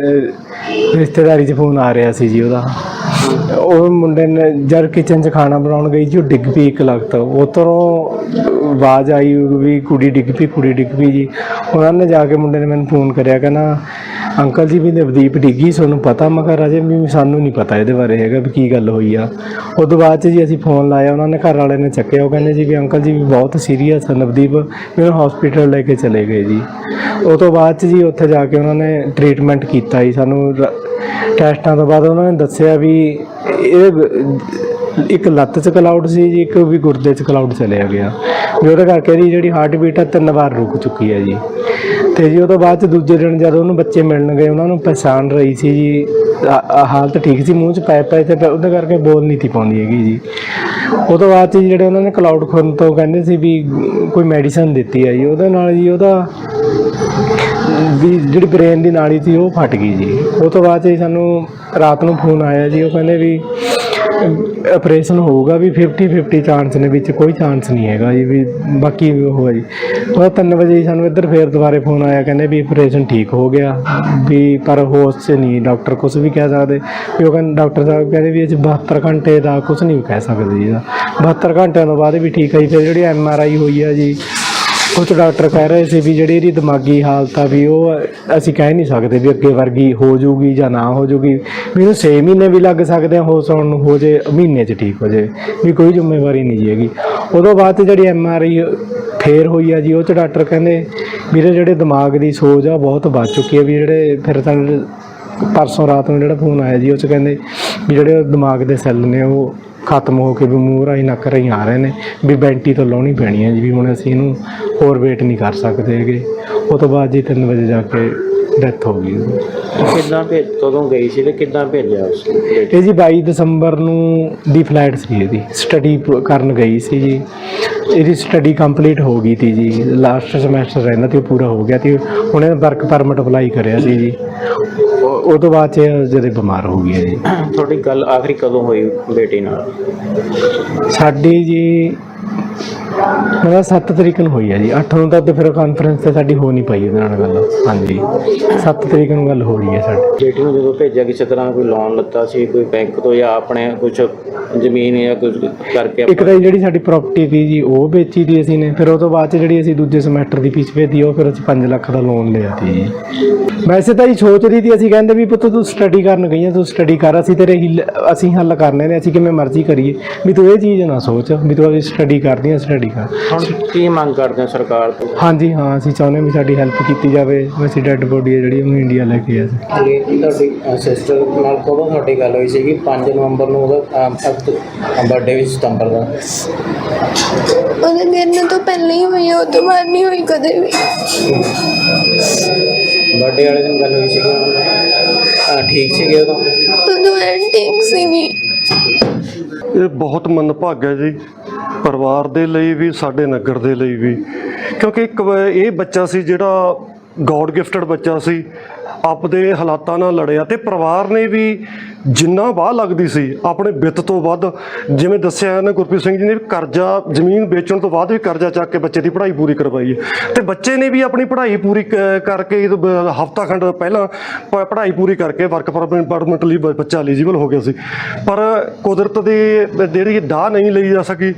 ਰਿਸ਼ਤੇਦਾਰੀ 'ਚ ਫੋਨ ਆ ਰਿਹਾ ਸੀ ਜੀ ਉਹਦਾ। ਉਹ ਮੁੰਡੇ ਨੇ ਜਦ ਕਿਚਨ 'ਚ ਖਾਣਾ ਬਣਾਉਣ ਗਈ ਜੀ ਉਹ ਡਿੱਗ ਪਈ ਇੱਕ ਲਗਤ ਉਤਰੋਂ ਆਵਾਜ਼ ਆਈ ਵੀ ਕੁੜੀ ਡਿੱਗ ਪਈ, ਕੁੜੀ ਡਿੱਗ ਪਈ ਜੀ। ਉਹਨਾਂ ਨੇ ਜਾ ਕੇ ਮੁੰਡੇ ਨੇ ਮੈਨੂੰ ਫੋਨ ਕਰਿਆ, ਕਹਿੰਦਾ, ਅੰਕਲ ਜੀ, ਵੀ ਨਵਦੀਪ ਡਿੱਗੀ ਤੁਹਾਨੂੰ ਪਤਾ ਮੈਂ ਕਿਹਾ ਰਾਜੇ, ਵੀ ਸਾਨੂੰ ਨਹੀਂ ਪਤਾ ਇਹਦੇ ਬਾਰੇ ਹੈਗਾ ਵੀ ਕੀ ਗੱਲ ਹੋਈ ਆ। ਉਸ ਤੋਂ ਬਾਅਦ ਚ ਜੀ ਅਸੀਂ ਫੋਨ ਲਾਇਆ, ਉਹਨਾਂ ਨੇ ਘਰ ਵਾਲੇ ਨੇ ਚੱਕਿਆ, ਉਹ ਕਹਿੰਦੇ ਜੀ ਵੀ ਅੰਕਲ ਜੀ, ਵੀ ਬਹੁਤ ਸੀਰੀਅਸ ਆ ਨਵਦੀਪ ਮੈਨੂੰ ਹਸਪੀਟਲ ਲੈ ਕੇ ਚਲੇ ਗਏ ਜੀ। ਉਸ ਤੋਂ ਬਾਅਦ ਚ ਜੀ ਉੱਥੇ ਜਾ ਕੇ ਉਹਨਾਂ ਨੇ ਟ੍ਰੀਟਮੈਂਟ ਕੀਤਾ ਜੀ, ਸਾਨੂੰ ਟੈਸਟਾਂ ਤੋਂ ਬਾਅਦ ਉਹਨਾਂ ਨੇ ਦੱਸਿਆ ਵੀ ਇਹ, ਇੱਕ ਲੱਤ 'ਚ ਕਲਾਉਡ ਸੀ ਜੀ, ਇੱਕ ਵੀ ਗੁਰਦੇ 'ਚ ਕਲਾਉਡ ਚਲਿਆ ਗਿਆ। ਵੀ ਉਹਦੇ ਕਰਕੇ ਇਹਦੀ ਜਿਹੜੀ ਹਾਰਟ ਬੀਟ ਆ ਤਿੰਨ ਵਾਰ ਰੁਕ ਚੁੱਕੀ ਹੈ ਜੀ। ਤੇ ਜੀ ਉਹ ਤੋਂ ਬਾਅਦ ਚ ਦੂਜੇ ਦਿਨ ਜਦੋਂ ਉਹਨੂੰ ਬੱਚੇ ਮਿਲਣ ਗਏ, ਉਹਨਾਂ ਨੂੰ ਪਛਾਣ ਰਹੀ ਸੀ ਜੀ। ਹਾਲਤ ਠੀਕ ਸੀ, ਮੂੰਹ 'ਚ ਪੈ ਪੈ ਤੇ ਉਹਦੇ ਕਰਕੇ ਬੋਲ ਨਹੀਂ ਤੀ ਪਾਉਂਦੀ ਹੈਗੀ ਜੀ। ਉਹ ਤੋਂ ਬਾਅਦ 'ਚ ਜੀ ਜਿਹੜੇ ਉਹਨਾਂ ਨੇ ਕਲਾਉਡ ਖੁਰਨ ਤੋਂ ਕਹਿੰਦੇ ਸੀ ਵੀ ਕੋਈ ਮੈਡੀਸਨ ਦਿੱਤੀ ਹੈ ਜੀ। ਉਹਦੇ ਨਾਲ ਜੀ ਉਹਦਾ ਵੀ ਜਿਹੜੀ ਬ੍ਰੇਨ ਦੀ ਨਾਲੀ ਸੀ ਉਹ ਫਟ ਗਈ ਜੀ। ਉਹ ਤੋਂ ਬਾਅਦ 'ਚ ਜੀ ਸਾਨੂੰ ਰਾਤ ਨੂੰ ਫੋਨ ਆਇਆ ਜੀ, ਉਹ ਕਹਿੰਦੇ ਵੀ ਆਪਰੇਸ਼ਨ ਹੋਊਗਾ ਵੀ 50 50 ਚਾਂਸ ਨੇ ਵਿੱਚ, ਕੋਈ ਚਾਂਸ ਨਹੀਂ ਹੈਗਾ ਜੀ, ਵੀ ਬਾਕੀ ਉਹ ਹੈ ਜੀ। ਉਹ 3 ਵਜੇ ਸਾਨੂੰ ਇੱਧਰ ਫੇਰ ਦੁਬਾਰੇ ਫੋਨ ਆਇਆ, ਕਹਿੰਦੇ ਵੀ ਆਪਰੇਸ਼ਨ ਠੀਕ ਹੋ ਗਿਆ, ਵੀ ਪਰ ਹੋਸ਼ 'ਚ ਨਹੀਂ ਡਾਕਟਰ ਕੁਝ ਵੀ ਕਹਿ ਸਕਦੇ। ਵੀ ਉਹ ਕਹਿੰਦੇ ਡਾਕਟਰ ਸਾਹਿਬ ਕਹਿੰਦੇ ਵੀ ਇਹ 'ਚ 72 ਘੰਟੇ ਦਾ ਕੁਝ ਨਹੀਂ ਕਹਿ ਸਕਦੇ ਜੀ। ਇਹਦਾ 72 ਘੰਟਿਆਂ ਤੋਂ ਬਾਅਦ ਵੀ ਠੀਕ ਹੈ ਜੀ, ਫਿਰ ਜਿਹੜੀ ਐਮ ਆਰ ਆਈ ਹੋਈ ਆ ਜੀ ਉਹ 'ਚ ਡਾਕਟਰ ਕਹਿ ਰਹੇ ਸੀ ਵੀ ਜਿਹੜੀ ਇਹਦੀ ਦਿਮਾਗੀ ਹਾਲਤ ਆ ਵੀ ਉਹ ਅਸੀਂ ਕਹਿ ਨਹੀਂ ਸਕਦੇ ਵੀ ਅੱਗੇ ਵਰਗੀ ਹੋ ਜਾਊਗੀ ਜਾਂ ਨਾ ਹੋ ਜਾਊਗੀ। ਵੀ ਇਹਨੂੰ 6 ਮਹੀਨੇ ਵੀ ਲੱਗ ਸਕਦੇ ਆ ਹੋਸ਼ ਆਉਣ ਨੂੰ, ਹੋ ਜੇ ਮਹੀਨੇ 'ਚ ਠੀਕ ਹੋ ਜੇ, ਵੀ ਕੋਈ ਜ਼ਿੰਮੇਵਾਰੀ ਨਹੀਂ ਜੀ ਹੈਗੀ। ਉਦੋਂ ਬਾਅਦ 'ਚ ਜਿਹੜੀ ਐਮ ਆਰ ਆਈ ਫੇਰ ਹੋਈ ਆ ਜੀ, ਉਹ 'ਚ ਡਾਕਟਰ ਕਹਿੰਦੇ ਵੀਰੇ ਜਿਹੜੇ ਦਿਮਾਗ ਦੀ ਸੋਜ ਆ ਉਹ ਬਹੁਤ ਵੱਧ ਚੁੱਕੀ ਹੈ ਵੀ ਜਿਹੜੇ ਫਿਰ ਤਾਂ ਪਰਸੋਂ ਰਾਤ ਨੂੰ ਜਿਹੜਾ ਫੋਨ ਆਇਆ ਜੀ, ਉਹ 'ਚ ਕਹਿੰਦੇ ਵੀ ਜਿਹੜੇ ਦਿਮਾਗ ਦੇ ਸੈੱਲ ਨੇ ਉਹ ਖਤਮ ਹੋ ਕੇ ਵੀ ਮੂੰਹ ਰਾਹੀਂ ਨੱਕ ਰਾਹੀਂ ਆ ਰਹੇ ਨੇ ਵੀ ਬੈਂਟੀ ਤੋਂ ਲਾਉਣੀ ਪੈਣੀ ਹੈ ਜੀ ਵੀ ਹੁਣ ਅਸੀਂ ਇਹਨੂੰ ਹੋਰ ਵੇਟ ਨਹੀਂ ਕਰ ਸਕਦੇ ਹੈਗੇ। ਉਹ ਤੋਂ ਬਾਅਦ ਜੀ 3 ਵਜੇ ਜਾ ਕੇ ਡੈਥ ਹੋ ਗਈ। ਕਿੱਦਾਂ ਭੇਜ ਕਦੋਂ ਗਈ ਸੀ ਤੇ ਕਿੱਦਾਂ ਭੇਜਿਆ ਉਸ ਇਹ ਜੀ 22 ਦਸੰਬਰ ਨੂੰ ਦੀ ਫਲਾਈਟ ਸੀ ਇਹਦੀ। ਸਟੱਡੀ ਕਰਨ ਗਈ ਸੀ ਜੀ। ਇਹਦੀ ਸਟੱਡੀ ਕੰਪਲੀਟ ਹੋ ਗਈ ਤੀ ਜੀ। ਲਾਸਟ ਸਮੈਸਟਰ ਰਹਿੰਦਾ ਤੇ ਉਹ ਪੂਰਾ ਹੋ ਗਿਆ ਤੇ। ਉਹਨੇ ਵਰਕ ਪਰਮਿਟ ਅਪਲਾਈ ਕਰਿਆ ਸੀ ਜੀ। ਉਹ ਤੋਂ ਬਾਅਦ ਚ ਜਦੋਂ ਬਿਮਾਰ ਹੋ ਗਈ ਹੈ ਜੀ। ਤੁਹਾਡੀ ਗੱਲ ਆਖਰੀ ਕਦੋਂ ਹੋਈ ਬੇਟੀ ਨਾਲ? ਸਾਡੀ ਜੀ ਮੇਰਾ 7 ਤਰੀਕ ਨੂੰ ਹੋਈ ਹੈ ਜੀ। 8 ਨੂੰ ਤਾਂ ਤੇ ਫਿਰ ਕਾਨਫਰੰਸ ਤੇ ਸਾਡੀ ਹੋ ਨਹੀਂ ਪਾਈ ਉਹਦੇ ਨਾਲ ਗੱਲ। ਹਾਂਜੀ। 7 ਤਰੀਕ ਨੂੰ ਗੱਲ ਹੋ ਰਹੀ ਹੈ ਸਾਡੀ। ਬੇਟੀ ਨੂੰ ਜਦੋਂ ਭੇਜਿਆ ਕਿਸੇ ਤਰ੍ਹਾਂ ਕੋਈ ਲੋਨ ਲੱਤਾ ਸੀ ਕੋਈ ਬੈਂਕ ਤੋਂ ਜਾਂ ਆਪਣੇ ਕੁਝ ਜ਼ਮੀਨ ਜਾਂ ਕੁਝ ਕਰਕੇ ਇੱਕ ਤਾਂ ਜਿਹੜੀ ਸਾਡੀ ਪ੍ਰਾਪਰਟੀ ਸੀ ਜੀ ਉਹ ਵੇਚੀ ਦੀ ਅਸੀਂ ਨੇ। ਫਿਰ ਉਹ ਤੋਂ ਬਾਅਦ ਚ ਜਿਹੜੀ ਅਸੀਂ ਦੂਜੇ ਸਮੈਸਟਰ ਦੀ ਫੀਸ ਭੇਜੀ ਉਹ ਫਿਰ ਅਸੀਂ 5 ਲੱਖ ਦਾ ਲੋਨ ਲਿਆ ਸੀ ਜੀ। ਵੈਸੇ ਤਾਂ ਜੀ ਸੋਚ ਰਹੀ ਸੀ ਅਸੀਂ ਕਹਿੰਦੇ ਵੀ ਪੁੱਤ ਤੂੰ ਸਟੱਡੀ ਕਰਨ ਗਈ ਆ ਤੂੰ ਸਟੱਡੀ ਕਰ ਅਸੀਂ ਤੇਰੇ ਅਸੀਂ ਹੱਲ ਕਰਨੇ ਨੇ ਅਸੀਂ ਕਿਵੇਂ ਮਰਜ਼ੀ ਕਰੀਏ। ਵੀ ਤੂੰ ਇਹ ਚੀਜ਼ ਨਾ ਸੋਚ ਵੀ ਤੂੰ ਆਪਣੀ ਸਟੱਡੀ ਕਰਦੀ ਆ ਸਟੱਡੀ ਕਰ ਹੁਣ ਕੀ ਮੰਗ ਕਰਦੇ ਹੋ ਸਰਕਾਰ ਤੋਂ? ਹਾਂਜੀ ਹਾਂ ਅਸੀਂ ਚਾਹੁੰਦੇ ਵੀ ਸਾਡੀ ਹੈਲਪ ਕੀਤੀ ਜਾਵੇ। ਅਸੀਂ ਡੈੱਡ ਬੋਡੀ ਹੈ ਜਿਹੜੀ ਉਹਨੂੰ ਇੰਡੀਆ ਲੈ ਕੇ ਆ। ਤੁਹਾਡੀ ਸਿਸਟਰ ਨਾਲ ਕਦੋਂ ਤੁਹਾਡੀ ਗੱਲ ਹੋਈ ਸੀਗੀ? 5 ਨਵੰਬਰ ਨੂੰ ਉਹਦਾ ਬਰਥਡੇ ਵੀ ਸਤੰਬਰ ਦਾ। ਉਹਦੇ ਗਿਰਨ ਤੋਂ ਪਹਿਲਾਂ ਹੀ ਹੋਈ ਆ ਉਹ ਤੋਂ ਬਾਅਦ ਨਹੀਂ ਹੋਈ ਕਦੇ ਵੀ। ਬਰਥਡੇ ਵਾਲੇ ਦਿਨ ਗੱਲ ਹੋਈ ਸੀਗੀ ਉਹਨਾਂ ਠੀਕ ਸੀਗੇ ਉਦੋਂ ਉਦੋਂ ਮੈਂ ਠੀਕ ਸੀਗੀ। ਇਹ ਬਹੁਤ ਮੰਦਭਾਗਾ ਜੀ। ਪਰਿਵਾਰ ਦੇ ਲਈ ਵੀ, ਸਾਡੇ ਨਗਰ ਦੇ ਲਈ ਵੀ। ਕਿਉਂਕਿ ਇੱਕ ਇਹ ਬੱਚਾ ਸੀ ਜਿਹੜਾ ਗੋਡ ਗਿਫਟਡ ਬੱਚਾ ਸੀ। ਆਪਦੇ ਹਾਲਾਤਾਂ ਨਾਲ ਲੜਿਆ ਤੇ ਪਰਿਵਾਰ ਨੇ ਵੀ ਜਿੰਨਾ ਵਾਹ ਲੱਗਦੀ ਸੀ, ਆਪਣੇ ਵਿੱਤ ਤੋਂ ਵੱਧ, ਜਿਵੇਂ ਦੱਸਿਆ ਨਾ ਗੁਰਪ੍ਰੀਤ ਸਿੰਘ ਜੀ ਨੇ ਵੀ ਕਰਜ਼ਾ, ਜ਼ਮੀਨ ਵੇਚਣ ਤੋਂ ਬਾਅਦ ਵੀ ਕਰਜ਼ਾ ਚੱਕ ਕੇ ਬੱਚੇ ਦੀ ਪੜ੍ਹਾਈ ਪੂਰੀ ਕਰਵਾਈ ਹੈ। ਤੇ ਬੱਚੇ ਨੇ ਵੀ ਆਪਣੀ ਪੜ੍ਹਾਈ ਪੂਰੀ ਕ- ਕਰਕੇ ਹਫਤਾ ਖੰਡ ਪਹਿਲਾਂ ਪ- ਪੜ੍ਹਾਈ ਪੂਰੀ ਕਰਕੇ ਵਰਕ ਪਰਮਿਟ ਲਈ ਬ- ਬੱਚਾ ਐਲੀਜੀਬਲ ਹੋ ਗਿਆ ਸੀ। ਪਰ ਕੁਦਰਤ ਦੀ ਜਿਹੜੀ ਦਾਹ ਨਹੀਂ ਲਈ ਜਾ ਸਕੀ,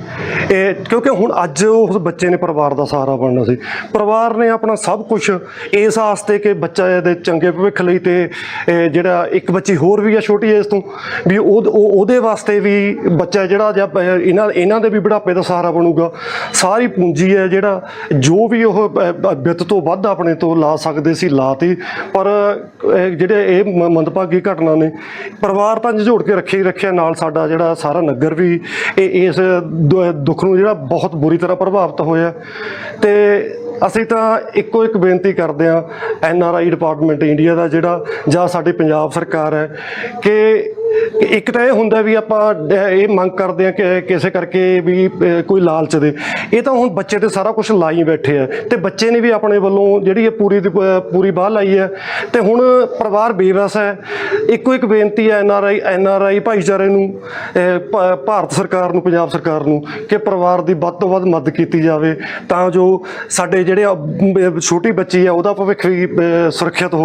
ਇਹ ਕਿਉਂਕਿ ਹੁਣ ਅੱਜ ਉਸ ਬੱਚੇ ਨੇ ਪਰਿਵਾਰ ਦਾ ਸਹਾਰਾ ਬਣਨਾ ਸੀ। ਪਰਿਵਾਰ ਨੇ ਆਪਣਾ ਸਭ ਕੁਝ ਇਸ ਆਸਤੇ ਕਿ ਬੱਚਾ ਇਹਦੇ ਚੰਗੇ ਭਵਿੱਖ ਲਈ ਤੇ ਜਿਹੜਾ ਇੱਕ ਬੱਚੀ ਹੋਰ ਵੀ ਹੈ ਛੋਟੀ ਏਜ ਤੋਂ ਵੀ ਉਹ ਉਹਦੇ ਵਾਸਤੇ ਵੀ ਬੱਚਾ ਜਿਹੜਾ ਜਾਂ ਇਹਨਾਂ ਇਹਨਾਂ ਦੇ ਵੀ ਬੁਢਾਪੇ ਦਾ ਸਹਾਰਾ ਬਣੂਗਾ। ਸਾਰੀ ਪੂੰਜੀ ਹੈ ਜਿਹੜਾ ਜੋ ਵੀ ਉਹ ਵਿੱਤ ਤੋਂ ਵੱਧ ਆਪਣੇ ਤੋਂ ਲਾ ਸਕਦੇ ਸੀ, ਲਾਤੀ। ਪਰ ਜਿਹੜੇ ਇਹ ਮ- ਮੰਦਭਾਗੀ ਘਟਨਾ ਨੇ, ਪਰਿਵਾਰ ਤਾਂ ਝੋੜ ਕੇ ਰੱਖਿਆ ਹੀ ਰੱਖਿਆ। ਨਾਲ ਸਾਡਾ ਜਿਹੜਾ ਸਾਰਾ ਨਗਰ ਵੀ ਇਹ ਇਸ ਦੁ- ਦੁੱਖ ਨੂੰ ਜਿਹੜਾ ਬਹੁਤ ਬੁਰੀ ਤਰ੍ਹਾਂ ਪ੍ਰਭਾਵਿਤ ਹੋਇਆ। ਤੇ ਅਸੀਂ ਤਾਂ ਇੱਕੋ ਇੱਕ ਬੇਨਤੀ ਕਰਦੇ ਹਾਂ, N R I department India ਦਾ ਜਿਹੜਾ, ਜਾਂ ਸਾਡੀ ਪੰਜਾਬ ਸਰਕਾਰ ਹੈ, ਕਿ ਕਿ ਇੱਕ ਤਾਂ ਇਹ ਹੁੰਦਾ ਵੀ ਆਪਾਂ ਇਹ ਮੰਗ ਕਰਦੇ ਹਾਂ ਕਿ ਕਿਸੇ ਕਰਕੇ ਵੀ ਕੋਈ ਲਾਲਚ ਦੇ। ਇਹ ਤਾਂ ਹੁਣ ਬੱਚੇ ਤੇ ਸਾਰਾ ਕੁਝ ਲਾਈ ਬੈਠੇ ਆ। ਤੇ ਬੱਚੇ ਨੇ ਵੀ ਆਪਣੇ ਵੱਲੋਂ ਜਿਹੜੀ ਇਹ ਪੂਰੀ ਦੀ ਪੂਰੀ ਬਾਹ ਲਾਈ ਹੈ ਤੇ ਹੁਣ ਪਰਿਵਾਰ ਬੇਵਸ ਹੈ। ਇੱਕੋ ਇੱਕ ਬੇਨਤੀ ਹੈ ਐਨ ਆਰ ਆਈ, ਐਨ ਆਰ ਆਈ ਭਾਈਚਾਰੇ ਨੂੰ ਭਾਰਤ ਸਰਕਾਰ ਨੂੰ, ਪੰਜਾਬ ਸਰਕਾਰ ਨੂੰ, ਕਿ ਪਰਿਵਾਰ ਦੀ ਵੱਧ ਤੋਂ ਵੱਧ ਮਦਦ ਕੀਤੀ ਜਾਵੇ। ਤਾਂ ਜੋ ਸਾਡੇ ਜਿਹੜੇ ਛੋਟੀ ਬੱਚੀ ਹੈ ਉਹਦਾ ਭਵਿੱਖ ਵੀ ਸੁਰੱਖਿਅਤ ਹੋ